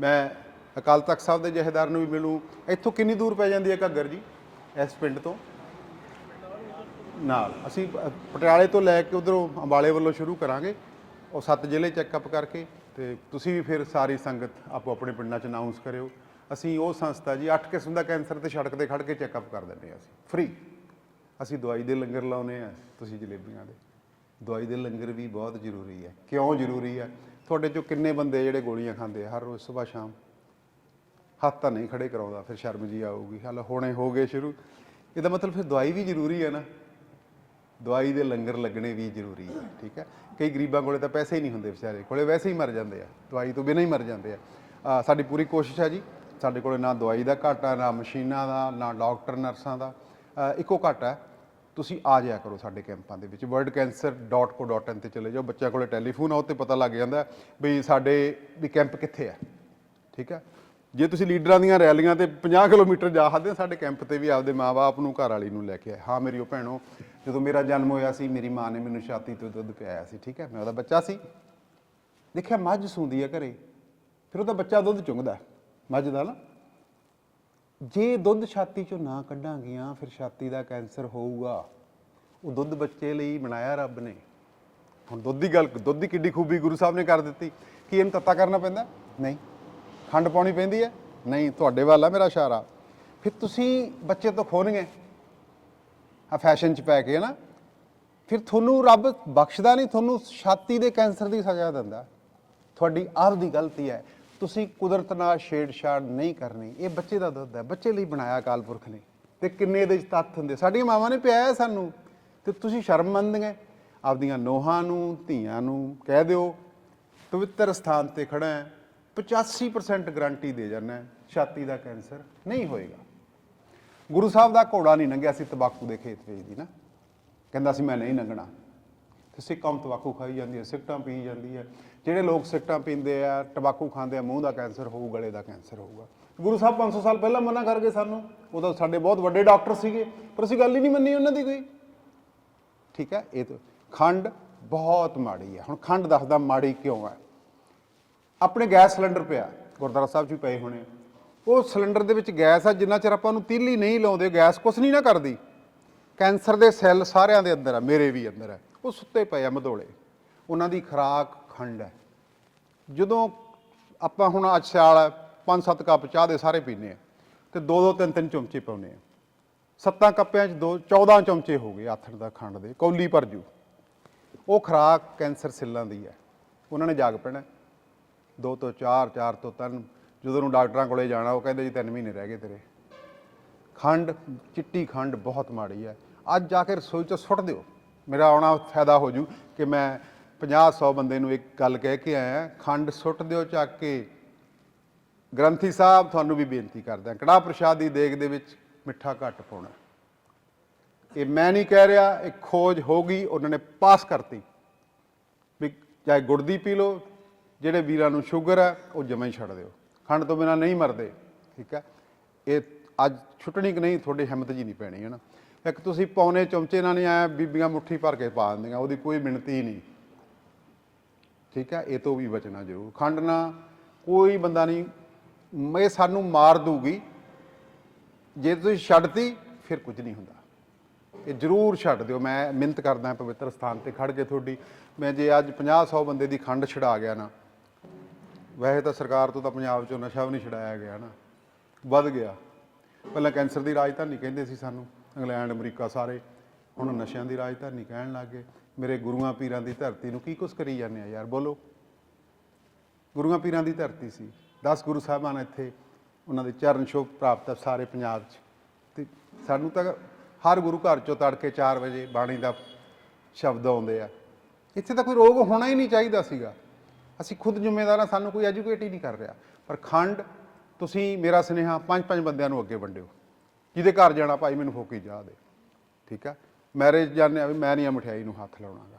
Speaker 1: ਮੈਂ ਅਕਾਲ ਤਖਤ ਸਾਹਿਬ ਦੇ ਜਹੇਦਾਰ ਨੂੰ ਵੀ ਮਿਲੂ। ਇੱਥੋਂ ਕਿੰਨੀ ਦੂਰ ਪੈ ਜਾਂਦੀ ਹੈ ਘੱਗਰ ਜੀ? ਇਸ ਪਿੰਡ ਤੋਂ? ਨਾਲ। ਅਸੀਂ ਪਟਿਆਲੇ ਤੋਂ ਲੈ ਕੇ ਉਧਰੋਂ ਅੰਬਾਲੇ ਵੱਲੋਂ ਸ਼ੁਰੂ ਕਰਾਂਗੇ। ਉਹ ਸੱਤ ਜ਼ਿਲ੍ਹੇ ਚੈੱਕਅਪ ਕਰਕੇ ਤੇ ਤੁਸੀਂ ਵੀ ਫਿਰ ਸਾਰੀ ਸੰਗਤ ਆਪੋ ਆਪਣੇ ਪਿੰਡਾਂ 'ਚ ਅਨਾਉਂਸ ਕਰਿਓ। ਅਸੀਂ ਉਹ ਸੰਸਥਾ ਜੀ 8 ਕਿਸਮ ਦਾ ਕੈਂਸਰ ਤੇ ਸੜਕ ਤੇ ਖੜ ਕੇ ਚੈੱਕਅਪ ਕਰ ਦਿੰਦੇ ਹਾਂ ਅਸੀਂ। ਫ੍ਰੀ ਅਸੀਂ ਦਵਾਈ ਦੇ ਲੰਗਰ ਲਾਉਨੇ ਆ ਤੁਸੀਂ ਜਲੇਬੀਆਂ ਦੇ। ਦਵਾਈ ਦੇ ਲੰਗਰ ਵੀ ਬਹੁਤ ਜ਼ਰੂਰੀ ਹੈ। ਕਿਉਂ ਜ਼ਰੂਰੀ ਹੈ? ਤੁਹਾਡੇ ਚੋਂ ਕਿੰਨੇ ਬੰਦੇ ਜਿਹੜੇ ਗੋਲੀਆਂ ਖਾਂਦੇ ਆ? ਹਰ ਰੋਜ਼ ਸਵੇਰ ਸ਼ਾਮ। ਹੱਥ ਤਾਂ ਨਹੀਂ ਖੜੇ ਕਰਾਉਂਦਾ, ਫਿਰ ਸ਼ਰਮ ਜੀ ਆਊਗੀ। ਹਲ ਹੁਣੇ ਹੋ ਗਏ ਸ਼ੁਰੂ। ਇਹਦਾ ਮਤਲਬ ਫਿਰ ਦਵਾਈ ਵੀ ਜ਼ਰੂਰੀ ਹੈ ਨਾ। ਦਵਾਈ ਦੇ ਲੰਗਰ ਲੱਗਣੇ ਵੀ ਜ਼ਰੂਰੀ ਹੈ, ਠੀਕ ਹੈ? ਕਈ ਗਰੀਬਾਂ ਕੋਲੇ ਤਾਂ ਪੈਸੇ ਹੀ ਨਹੀਂ ਹੁੰਦੇ ਵਿਚਾਰੇ। ਕੋਲੇ ਵੈਸੇ ਹੀ ਮਰ ਜਾਂਦੇ ਆ। ਦਵਾਈ ਤੋਂ ਬਿਨਾਂ ਹੀ ਮਰ ਜਾਂਦੇ ਆ। ਸਾਡੀ ਪੂਰੀ ਕੋਸ਼ਿਸ਼ ਹੈ ਜੀ। ਸਾਡੇ ਕੋਲੇ ਨਾ ਦਵਾਈ ਦਾ ਘਾਟਾ, ਨਾ ਮਸ਼ੀਨਾਂ ਦਾ, ਨਾ ਡਾਕਟਰ, ਨਰਸਾਂ ਦਾ। ਇੱਕੋ ਘਾਟਾ ਹੈ। ਤੁਸੀਂ ਆ ਜਾਇਆ ਕਰੋ ਸਾਡੇ ਕੈਂਪਾਂ ਦੇ ਵਿੱਚ। worldcancer.co.in ਤੇ ਚਲੇ ਜਾਓ। ਬੱਚਿਆਂ ਕੋਲੇ ਟੈਲੀਫੋਨ ਆ ਉਹ ਤੇ ਪਤਾ ਲੱਗ ਜਾਂਦਾ ਵੀ ਸਾਡੇ ਵੀ ਕੈਂਪ ਕਿੱਥੇ ਆ। ਠੀਕ ਹੈ? ਜੇ ਤੁਸੀਂ ਲੀਡਰਾਂ ਦੀਆਂ ਰੈਲੀਆਂ ਤੇ 50 ਕਿਲੋਮੀਟਰ ਜਾ ਸਕਦੇ ਹੋ, ਸਾਡੇ ਕੈਂਪ ਤੇ ਵੀ ਆਪਦੇ ਮਾਪੇ ਨੂੰ ਘਰ ਵਾਲੀ ਨੂੰ ਲੈ ਕੇ ਆਏ। ਹਾਂ ਮੇਰੀ ਉਹ ਭੈਣੋ ਜਦੋਂ ਮੇਰਾ ਜਨਮ ਹੋਇਆ ਸੀ ਮੇਰੀ ਮਾਂ ਨੇ ਮੈਨੂੰ ਛਾਤੀ ਤੋਂ ਦੁੱਧ ਪਿਆਇਆ ਸੀ ਠੀਕ ਹੈ? ਮੈਂ ਉਹਦਾ ਬੱਚਾ ਸੀ। ਦੇਖਿਆ ਮੱਝ ਸੂੰਦੀ ਹੈ ਘਰੇ। ਫਿਰ ਉਹਦਾ ਬੱਚਾ ਦੁੱਧ ਚੁੰਗਦਾ ਮੱਝ ਦਾ ਨਾ। ਜੇ ਦੁੱਧ ਛਾਤੀ ਚੋਂ ਨਾ ਕੱਢਾਂਗੀਆਂ ਫਿਰ ਛਾਤੀ ਦਾ ਕੈਂਸਰ ਹੋਊਗਾ। ਉਹ ਦੁੱਧ ਬੱਚੇ ਲਈ ਬਣਾਇਆ ਰੱਬ ਨੇ। ਹੁਣ ਦੁੱਧ ਦੀ ਗੱਲ ਦੁੱਧ ਦੀ ਕਿੱਡੀ ਖੂਬੀ ਗੁਰੂ ਸਾਹਿਬ ਨੇ ਕਰ ਦਿੱਤੀ। ਕੀ ਇਹਨੂੰ ਤੱਤਾ ਕਰਨਾ ਪੈਂਦਾ? ਨਹੀਂ। ਖੰਡ ਪਾਉਣੀ ਪੈਂਦੀ ਹੈ? ਨਹੀਂ, ਤੁਹਾਡੇ ਵੱਲ ਆ ਮੇਰਾ ਇਸ਼ਾਰਾ। ਫਿਰ ਤੁਸੀਂ ਬੱਚੇ ਤੋਂ ਖੋਣਗੇ ਆ ਫੈਸ਼ਨ ਚ ਪੈ ਕੇ ਨਾ? ਫਿਰ ਤੁਹਾਨੂੰ ਰੱਬ ਬਖਸ਼ਦਾ ਨਹੀਂ, ਤੁਹਾਨੂੰ ਛਾਤੀ ਦੇ ਕੈਂਸਰ ਦੀ ਸਜ਼ਾ ਦਿੰਦਾ। ਤੁਹਾਡੀ ਆਪ ਦੀ ਗਲਤੀ ਹੈ। ਤੁਸੀਂ ਕੁਦਰਤ ਨਾਲ ਛੇੜਛਾੜ ਨਹੀਂ ਕਰਨੀ। ਇਹ ਬੱਚੇ ਦਾ ਦੁੱਧ ਹੈ। ਬੱਚੇ ਲਈ ਬਣਾਇਆ ਕਾਲ ਪੁਰਖ ਨੇ। ਤੇ ਕਿੰਨੇ ਦੇ ਤੱਥ ਹੁੰਦੇ? ਸਾਡੀਆਂ ਮਾਵਾਂ ਨੇ ਪਿਆਇਆ ਸਾਨੂੰ। ਤੇ ਤੁਸੀਂ ਸ਼ਰਮ ਮੰਨਦੇ ਆਪਦੀਆਂ ਨੋਹਾਂ ਨੂੰ, ਧੀਆਂ ਨੂੰ ਕਹਿ ਦਿਓ। ਪਵਿੱਤਰ ਸਥਾਨ ਤੇ ਖੜਾ ਹੈ। 85% ਗਾਰੰਟੀ ਦੇ ਜਾਣਾ ਛਾਤੀ ਦਾ ਕੈਂਸਰ ਨਹੀਂ ਹੋਏਗਾ। ਗੁਰੂ ਸਾਹਿਬ ਦਾ ਘੋੜਾ ਨਹੀਂ ਲੰਘਿਆ ਸੀ ਤਬਾਕੂ ਦੇ ਖੇਤ ਵੇਚਦੀ ਨਾ। ਕਹਿੰਦਾ ਸੀ, ਮੈਂ ਨਹੀਂ ਲੰਘਣਾ ਤੇ ਸਿੱਕਾਂ ਤਬਾਕੂ ਖਾਈ ਜਾਂਦੀ ਹੈ ਸਿਗਟਾਂ ਪੀ ਜਾਂਦੀ ਹੈ। ਜਿਹੜੇ ਲੋਕ ਸਿਗਟਾਂ ਪੀਂਦੇ ਆ ਟਬਾਕੂ ਖਾਂਦੇ ਆ, ਮੂੰਹ ਦਾ ਕੈਂਸਰ ਹੋਊ, ਗਲੇ ਦਾ ਕੈਂਸਰ ਹੋਊਗਾ। ਗੁਰੂ ਸਾਹਿਬ 500 ਸਾਲ ਪਹਿਲਾਂ ਮਨਾ ਕਰ ਗਏ ਸਾਨੂੰ। ਉਦੋਂ ਸਾਡੇ ਬਹੁਤ ਵੱਡੇ ਡਾਕਟਰ ਸੀਗੇ, ਪਰ ਅਸੀਂ ਗੱਲ ਹੀ ਨਹੀਂ ਮੰਨੀ ਉਹਨਾਂ ਦੀ ਕੋਈ। ਠੀਕ ਹੈ, ਇਹ ਤਾਂ ਖੰਡ ਬਹੁਤ ਮਾੜੀ ਹੈ। ਹੁਣ ਖੰਡ ਦੱਸਦਾ ਮਾੜੀ ਕਿਉਂ ਹੈ? ਆਪਣੇ ਗੈਸ ਸਿਲੰਡਰ ਪਿਆ, ਗੁਰਦੁਆਰਾ ਸਾਹਿਬ 'ਚ ਵੀ ਪਏ ਹੋਣੇ ਉਹ ਸਿਲੰਡਰ ਦੇ ਵਿੱਚ ਗੈਸ ਆ, ਜਿੰਨਾ ਚਿਰ ਆਪਾਂ ਉਹਨੂੰ ਤੀਲੀ ਨਹੀਂ ਲਾਉਂਦੇ, ਗੈਸ ਕੁਛ ਨਹੀਂ ਨਾ ਕਰਦੀ। ਕੈਂਸਰ ਦੇ ਸੈੱਲ ਸਾਰਿਆਂ ਦੇ ਅੰਦਰ ਆ, ਮੇਰੇ ਵੀ ਅੰਦਰ ਆ। ਉਹ ਸੁੱਤੇ ਪਏ ਆ ਮਧੋਲੇ। ਉਹਨਾਂ ਦੀ ਖੁਰਾਕ ਖੰਡ ਹੈ ਜਦੋਂ ਆਪਾਂ ਹੁਣ ਅੱਜ ਸਿਆਲ ਪੰਜ ਸੱਤ ਕੱਪ ਚਾਹ ਦੇ ਸਾਰੇ ਪੀਨੇ ਆ, ਤੇ ਦੋ ਦੋ ਤਿੰਨ ਤਿੰਨ ਚਮਚੇ ਪਾਉਨੇ ਆ। ਸੱਤਾਂ ਕੱਪਿਆਂ 'ਚ ਦੋ 14 ਚਮਚੇ ਹੋ ਗਏ ਆਥਣ ਦਾ ਖੰਡ ਦੇ, ਕੌਲੀ ਭਰ ਜੂ। ਉਹ ਖੁਰਾਕ ਕੈਂਸਰ ਸੈੱਲਾਂ ਦੀ ਹੈ ਉਹਨਾਂ ਨੇ ਜਾਗ ਪੈਣਾ। ਦੋ ਤੋਂ ਚਾਰ ਚਾਰ ਤੋਂ ਤਿੰਨ, ਜਦੋਂ ਨੂੰ ਡਾਕਟਰਾਂ ਕੋਲੇ ਜਾਣਾ, ਉਹ ਕਹਿੰਦੇ ਜੀ ਤਿੰਨ ਮਹੀਨੇ ਰਹਿ ਗਏ ਤੇਰੇ। ਖੰਡ, ਚਿੱਟੀ ਖੰਡ ਬਹੁਤ ਮਾੜੀ ਹੈ। ਅੱਜ ਜਾ ਕੇ ਰਸੋਈ 'ਚ ਸੁੱਟ ਦਿਓ। ਮੇਰਾ ਆਉਣਾ ਫਾਇਦਾ ਹੋ ਜੂ ਕਿ ਮੈਂ 50 100 ਬੰਦੇ ਨੂੰ ਇੱਕ ਗੱਲ ਕਹਿ ਕੇ ਆਇਆ, ਖੰਡ ਸੁੱਟ ਦਿਓ ਚੱਕ ਕੇ। ਗ੍ਰੰਥੀ ਸਾਹਿਬ ਤੁਹਾਨੂੰ ਵੀ ਬੇਨਤੀ ਕਰਦਾ ਕੜਾਹ ਪ੍ਰਸ਼ਾਦ ਦੀ ਦੇਗ ਦੇ ਵਿੱਚ ਮਿੱਠਾ ਘੱਟ ਪਾਉਣਾ। ਇਹ ਮੈਂ ਨਹੀਂ ਕਹਿ ਰਿਹਾ, ਇਹ ਖੋਜ ਹੋ ਗਈ, ਉਹਨਾਂ ਨੇ ਪਾਸ ਕਰਤੀ। ਵੀ ਚਾਹੇ ਗੁੜ ਦੀ ਪੀ ਲਓ ਜਿਹੜੇ ਵੀਰਾਂ ਨੂੰ ਸ਼ੂਗਰ ਹੈ, ਉਹ ਜਮਾਂ ਹੀ ਛੱਡ ਦਿਓ। ਖੰਡ ਤੋਂ ਬਿਨਾ ਨਹੀਂ ਮਰਦੇ, ਠੀਕ ਹੈ? ਇਹ ਅੱਜ ਛੁੱਟਣੀ ਕਿ ਨਹੀਂ, ਤੁਹਾਡੀ ਹਿੰਮਤ ਜੀ ਨਹੀਂ ਪੈਣੀ, ਹੈ ਨਾ? ਇੱਕ ਤੁਸੀਂ ਪੌਨੇ ਚਮਚੇ ਨਾਲ ਨਹੀਂ ਆਇਆ, ਬੀਬੀਆਂ ਮੁੱਠੀ ਭਰ ਕੇ ਪਾ ਦਿੰਦੀਆਂ, ਉਹਦੀ ਕੋਈ ਮਿਣਤੀ ਨਹੀਂ। ਠੀਕ ਹੈ? ਇਹ ਤੋਂ ਵੀ ਬਚਣਾ ਜ਼ਰੂਰ। ਖੰਡ ਨਾ ਕੋਈ ਬੰਦਾ ਨਹੀਂ, ਇਹ ਸਾਨੂੰ ਮਾਰ ਦੂਗੀ ਜੇ ਤੁਸੀਂ ਛੱਡਤੀ, ਫਿਰ ਕੁਝ ਨਹੀਂ ਹੁੰਦਾ। ਇਹ ਜ਼ਰੂਰ ਛੱਡ ਦਿਓ। ਮੈਂ ਮਿਹਨਤ ਕਰਦਾ ਪਵਿੱਤਰ ਸਥਾਨ ਤੇ ਖੜ ਕੇ ਤੁਹਾਡੀ, ਮੈਂ ਜੇ ਅੱਜ 50 100 ਬੰਦੇ ਦੀ ਖੰਡ ਛਡਾ ਗਿਆ ਨਾ ਵੈਸੇ ਤਾਂ ਸਰਕਾਰ ਤੋਂ ਤਾਂ ਪੰਜਾਬ ਚੋਂ ਨਸ਼ਾ ਵੀ ਨਹੀਂ ਛਡਾਇਆ ਗਿਆ ਨਾ। ਵੱਧ ਗਿਆ। ਪਹਿਲਾਂ ਕੈਂਸਰ ਦੀ ਰਾਜਧਾਨੀ ਕਹਿੰਦੇ ਸੀ ਸਾਨੂੰ, ਇੰਗਲੈਂਡ, ਅਮਰੀਕਾ ਸਾਰੇ। ਹੁਣ ਨਸ਼ਿਆਂ ਦੀ ਰਾਜਧਾਨੀ ਕਹਿਣ ਲੱਗ ਗਏ। ਮੇਰੇ ਗੁਰੂਆਂ ਪੀਰਾਂ ਦੀ ਧਰਤੀ ਨੂੰ ਕੀ ਕੁਛ ਕਰੀ ਜਾਂਦੇ ਆ ਯਾਰ, ਬੋਲੋ। ਗੁਰੂਆਂ ਪੀਰਾਂ ਦੀ ਧਰਤੀ ਸੀ। 10 ਗੁਰੂ ਸਾਹਿਬਾਨ ਇੱਥੇ, ਉਹਨਾਂ ਦੇ ਚਰਨ ਛੋਹ ਪ੍ਰਾਪਤ ਆ ਸਾਰੇ ਪੰਜਾਬ 'ਚ। ਤੇ ਸਾਨੂੰ ਤਾਂ ਹਰ ਗੁਰੂ ਘਰ ਚੋਂ ਤੜਕੇ 4 ਵਜੇ ਬਾਣੀ ਦਾ ਸ਼ਬਦ ਆਉਂਦੇ ਆ। ਇੱਥੇ ਤਾਂ ਕੋਈ ਰੋਗ ਹੋਣਾ ਹੀ ਨਹੀਂ ਚਾਹੀਦਾ ਸੀਗਾ। ਅਸੀਂ ਖੁਦ ਜ਼ਿੰਮੇਦਾਰ ਹਾਂ, ਸਾਨੂੰ ਕੋਈ ਐਜੂਕੇਟ ਹੀ ਨਹੀਂ ਕਰ ਰਿਹਾ। ਪਰ ਖੰਡ, ਤੁਸੀਂ ਮੇਰਾ ਸੁਨੇਹਾ ਪੰਜ ਪੰਜ ਬੰਦਿਆਂ ਨੂੰ ਅੱਗੇ ਵੰਡਿਓ। ਜਿਹਦੇ ਘਰ ਜਾਣਾ ਭਾਈ ਮੈਨੂੰ ਫੋਕੀ ਜਾ ਦੇ। ਠੀਕ ਹੈ? ਮੈਰਿਜ ਜਾਣੇ ਆ ਵੀ ਮੈਂ ਨਹੀਂ ਆ ਮਠਿਆਈ ਨੂੰ ਹੱਥ ਲਾਉਣਾਗਾ।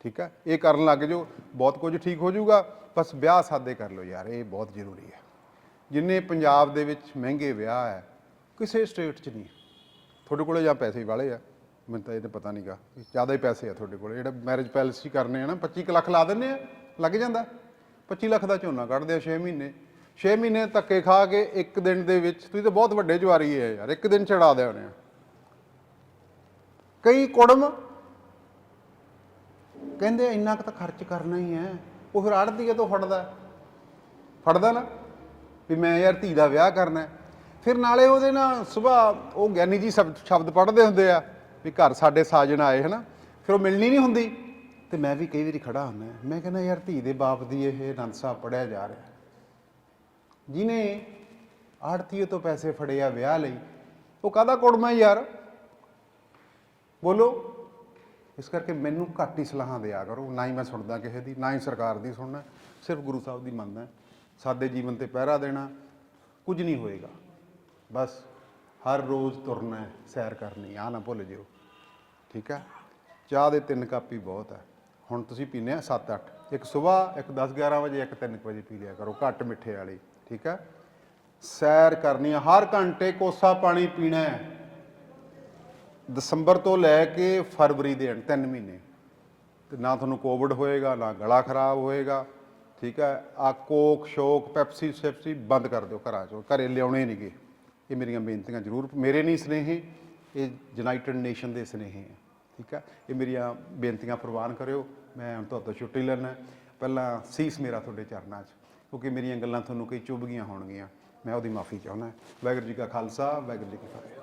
Speaker 1: ਠੀਕ ਹੈ? ਇਹ ਕਰਨ ਲੱਗ ਜਾਓ, ਬਹੁਤ ਕੁਝ ਠੀਕ ਹੋ ਜਾਊਗਾ। ਬਸ ਵਿਆਹ ਸਾਦੇ ਕਰ ਲਓ ਯਾਰ, ਇਹ ਬਹੁਤ ਜ਼ਰੂਰੀ ਹੈ। ਜਿੰਨੇ ਪੰਜਾਬ ਦੇ ਵਿੱਚ ਮਹਿੰਗੇ ਵਿਆਹ ਹੈ, ਕਿਸੇ ਸਟੇਟ 'ਚ ਨਹੀਂ ਤੁਹਾਡੇ ਕੋਲੇ ਜਾਂ ਪੈਸੇ ਵਾਲੇ ਆ, ਮੈਨੂੰ ਤਾਂ ਇਹ ਤਾਂ ਪਤਾ ਨਹੀਂਗਾ ਜ਼ਿਆਦਾ ਹੀ ਪੈਸੇ ਆ ਤੁਹਾਡੇ ਕੋਲੇ। ਜਿਹੜਾ ਮੈਰਿਜ ਪੈਲਸ ਹੀ ਕਰਨੇ ਆ ਨਾ 25 ਕੁ ਲੱਖ ਲਾ ਦਿੰਨੇ ਆ। ਲੱਗ ਜਾਂਦਾ। 25 ਲੱਖ ਦਾ ਝੋਨਾ ਕੱਢਦੇ ਆ 6 ਮਹੀਨੇ। 6 ਮਹੀਨੇ ਧੱਕੇ ਖਾ ਕੇ ਇੱਕ ਦਿਨ ਦੇ ਵਿੱਚ, ਤੁਸੀਂ ਤਾਂ ਬਹੁਤ ਵੱਡੇ ਜਵਾਰੀ ਹੈ ਯਾਰ, ਇੱਕ ਦਿਨ ਚੜਾ ਦੇ ਹੋਣੇ ਕਈ ਕੁੜਮ ਕਹਿੰਦੇ ਇੰਨਾ ਕੁ ਤਾਂ ਖਰਚ ਕਰਨਾ ਹੀ ਹੈ, ਉਹ ਫਿਰ ਆੜਤੀਏ ਤੋਂ ਫੜਦਾ। ਫੜਦਾ ਨਾ, ਵੀ ਮੈਂ ਯਾਰ ਧੀ ਦਾ ਵਿਆਹ ਕਰਨਾ ਫਿਰ ਨਾਲੇ ਉਹਦੇ ਨਾਲ ਸਵੇਰ ਉਹ ਗਿਆਨੀ ਜੀ ਸ਼ਬਦ ਸ਼ਬਦ ਪੜ੍ਹਦੇ ਹੁੰਦੇ ਆ, ਵੀ ਘਰ ਸਾਡੇ ਸਾਜਣ ਆਏ ਹਨਾ, ਫਿਰ ਉਹ ਮਿਲਣੀ ਨਹੀਂ ਹੁੰਦੀ। ਤੇ ਮੈਂ ਵੀ ਕਈ ਵਾਰੀ ਖੜਾ ਹੁੰਦਾ ਮੈਂ ਕਹਿੰਦਾ, ਯਾਰ, ਧੀ ਦੇ ਬਾਪ ਦੀ ਇਹ ਆਨੰਦ ਸਾਹਿਬ ਪੜਿਆ ਜਾ ਰਿਹਾ ਜਿਹਨੇ ਆੜਤੀਏ ਤੋਂ ਪੈਸੇ ਫੜੇ ਆ ਵਿਆਹ ਲਈ, ਉਹ ਕਾਹਦਾ ਕੁੜਮਾ ਯਾਰ? ਬੋਲੋ, ਇਸ ਕਰਕੇ ਮੈਨੂੰ ਘੱਟ ਹੀ ਸਲਾਹਾਂ ਦਿਆ ਕਰੋ। ਨਾ ਹੀ ਮੈਂ ਸੁਣਦਾ ਕਿਸੇ ਦੀ, ਨਾ ਹੀ ਸਰਕਾਰ ਦੀ ਸੁਣਨਾ। ਸਿਰਫ ਗੁਰੂ ਸਾਹਿਬ ਦੀ ਮੰਨਦਾ ਸਾਦੇ ਜੀਵਨ ਤੇ ਪਹਿਰਾ ਦੇਣਾ ਕੁਝ ਨਹੀਂ ਹੋਏਗਾ। ਬਸ ਹਰ ਰੋਜ਼ ਤੁਰਨਾ ਸੈਰ ਕਰਨੀ ਆ ਨਾ ਭੁੱਲ ਜਿਓ। ਠੀਕ ਹੈ? ਚਾਹ ਦੇ ਤਿੰਨ ਕਾਪੀ ਬਹੁਤ ਹੈ। ਹੁਣ ਤੁਸੀਂ ਪੀਨੇ ਆ 7-8 ਇੱਕ ਸਵੇਰ, ਇੱਕ 10-11 ਵਜੇ, ਇੱਕ 3 ਵਜੇ ਪੀ ਲਿਆ ਕਰੋ, ਘੱਟ ਮਿੱਠੇ ਵਾਲੀ, ਠੀਕ ਹੈ ਸੈਰ ਕਰਨੀ ਹੈ ਹਰ ਘੰਟੇ ਕੋਸਾ ਪਾਣੀ ਪੀਣਾ ਹੈ। ਦਸੰਬਰ ਤੋਂ ਲੈ ਕੇ ਫਰਵਰੀ ਦੇ ਐਂਡ 3 ਮਹੀਨੇ। ਤੇ ਨਾ ਤੁਹਾਨੂੰ ਕੋਵਿਡ ਹੋਏਗਾ, ਨਾ ਗਲਾ ਖਰਾਬ ਹੋਏਗਾ, ਠੀਕ ਹੈ ਆ ਕੋਕ, ਸ਼ੋਕ, ਪੈਪਸੀ, ਸੈਪਸੀ ਬੰਦ ਕਰ ਦਿਓ ਘਰਾਂ ਚੋਂ, ਘਰੇ ਲਿਆਉਣੇ ਨਹੀਂਗੇ। ਇਹ ਮੇਰੀਆਂ ਬੇਨਤੀਆਂ ਜ਼ਰੂਰ, ਮੇਰੇ ਨਹੀਂ ਸਨੇਹੇ, ਇਹ ਯੂਨਾਈਟਿਡ ਨੇਸ਼ਨ ਦੇ ਸਨੇਹੇ ਹੈ ਠੀਕ ਹੈ ਇਹ ਮੇਰੀਆਂ ਬੇਨਤੀਆਂ ਪ੍ਰਵਾਨ ਕਰਿਓ। ਮੈਂ ਹੁਣ ਤੁਹਾਡੇ ਤੋਂ ਛੁੱਟੀ ਲੈਣਾ ਪਹਿਲਾਂ ਸੀਸ ਮੇਰਾ ਤੁਹਾਡੇ ਚਰਨਾਂ 'ਚ, ਕਿਉਂਕਿ ਮੇਰੀਆਂ ਗੱਲਾਂ ਤੁਹਾਨੂੰ ਕਈ ਚੁੱਭ ਗਈਆਂ ਹੋਣਗੀਆਂ। ਮੈਂ ਉਹਦੀ ਮਾਫੀ ਚਾਹੁੰਦਾ। ਵਾਹਿਗੁਰੂ ਜੀ ਕਾ ਖਾਲਸਾ, ਵਾਹਿਗੁਰੂ ਜੀ ਕੀ ਫਤਿਹ।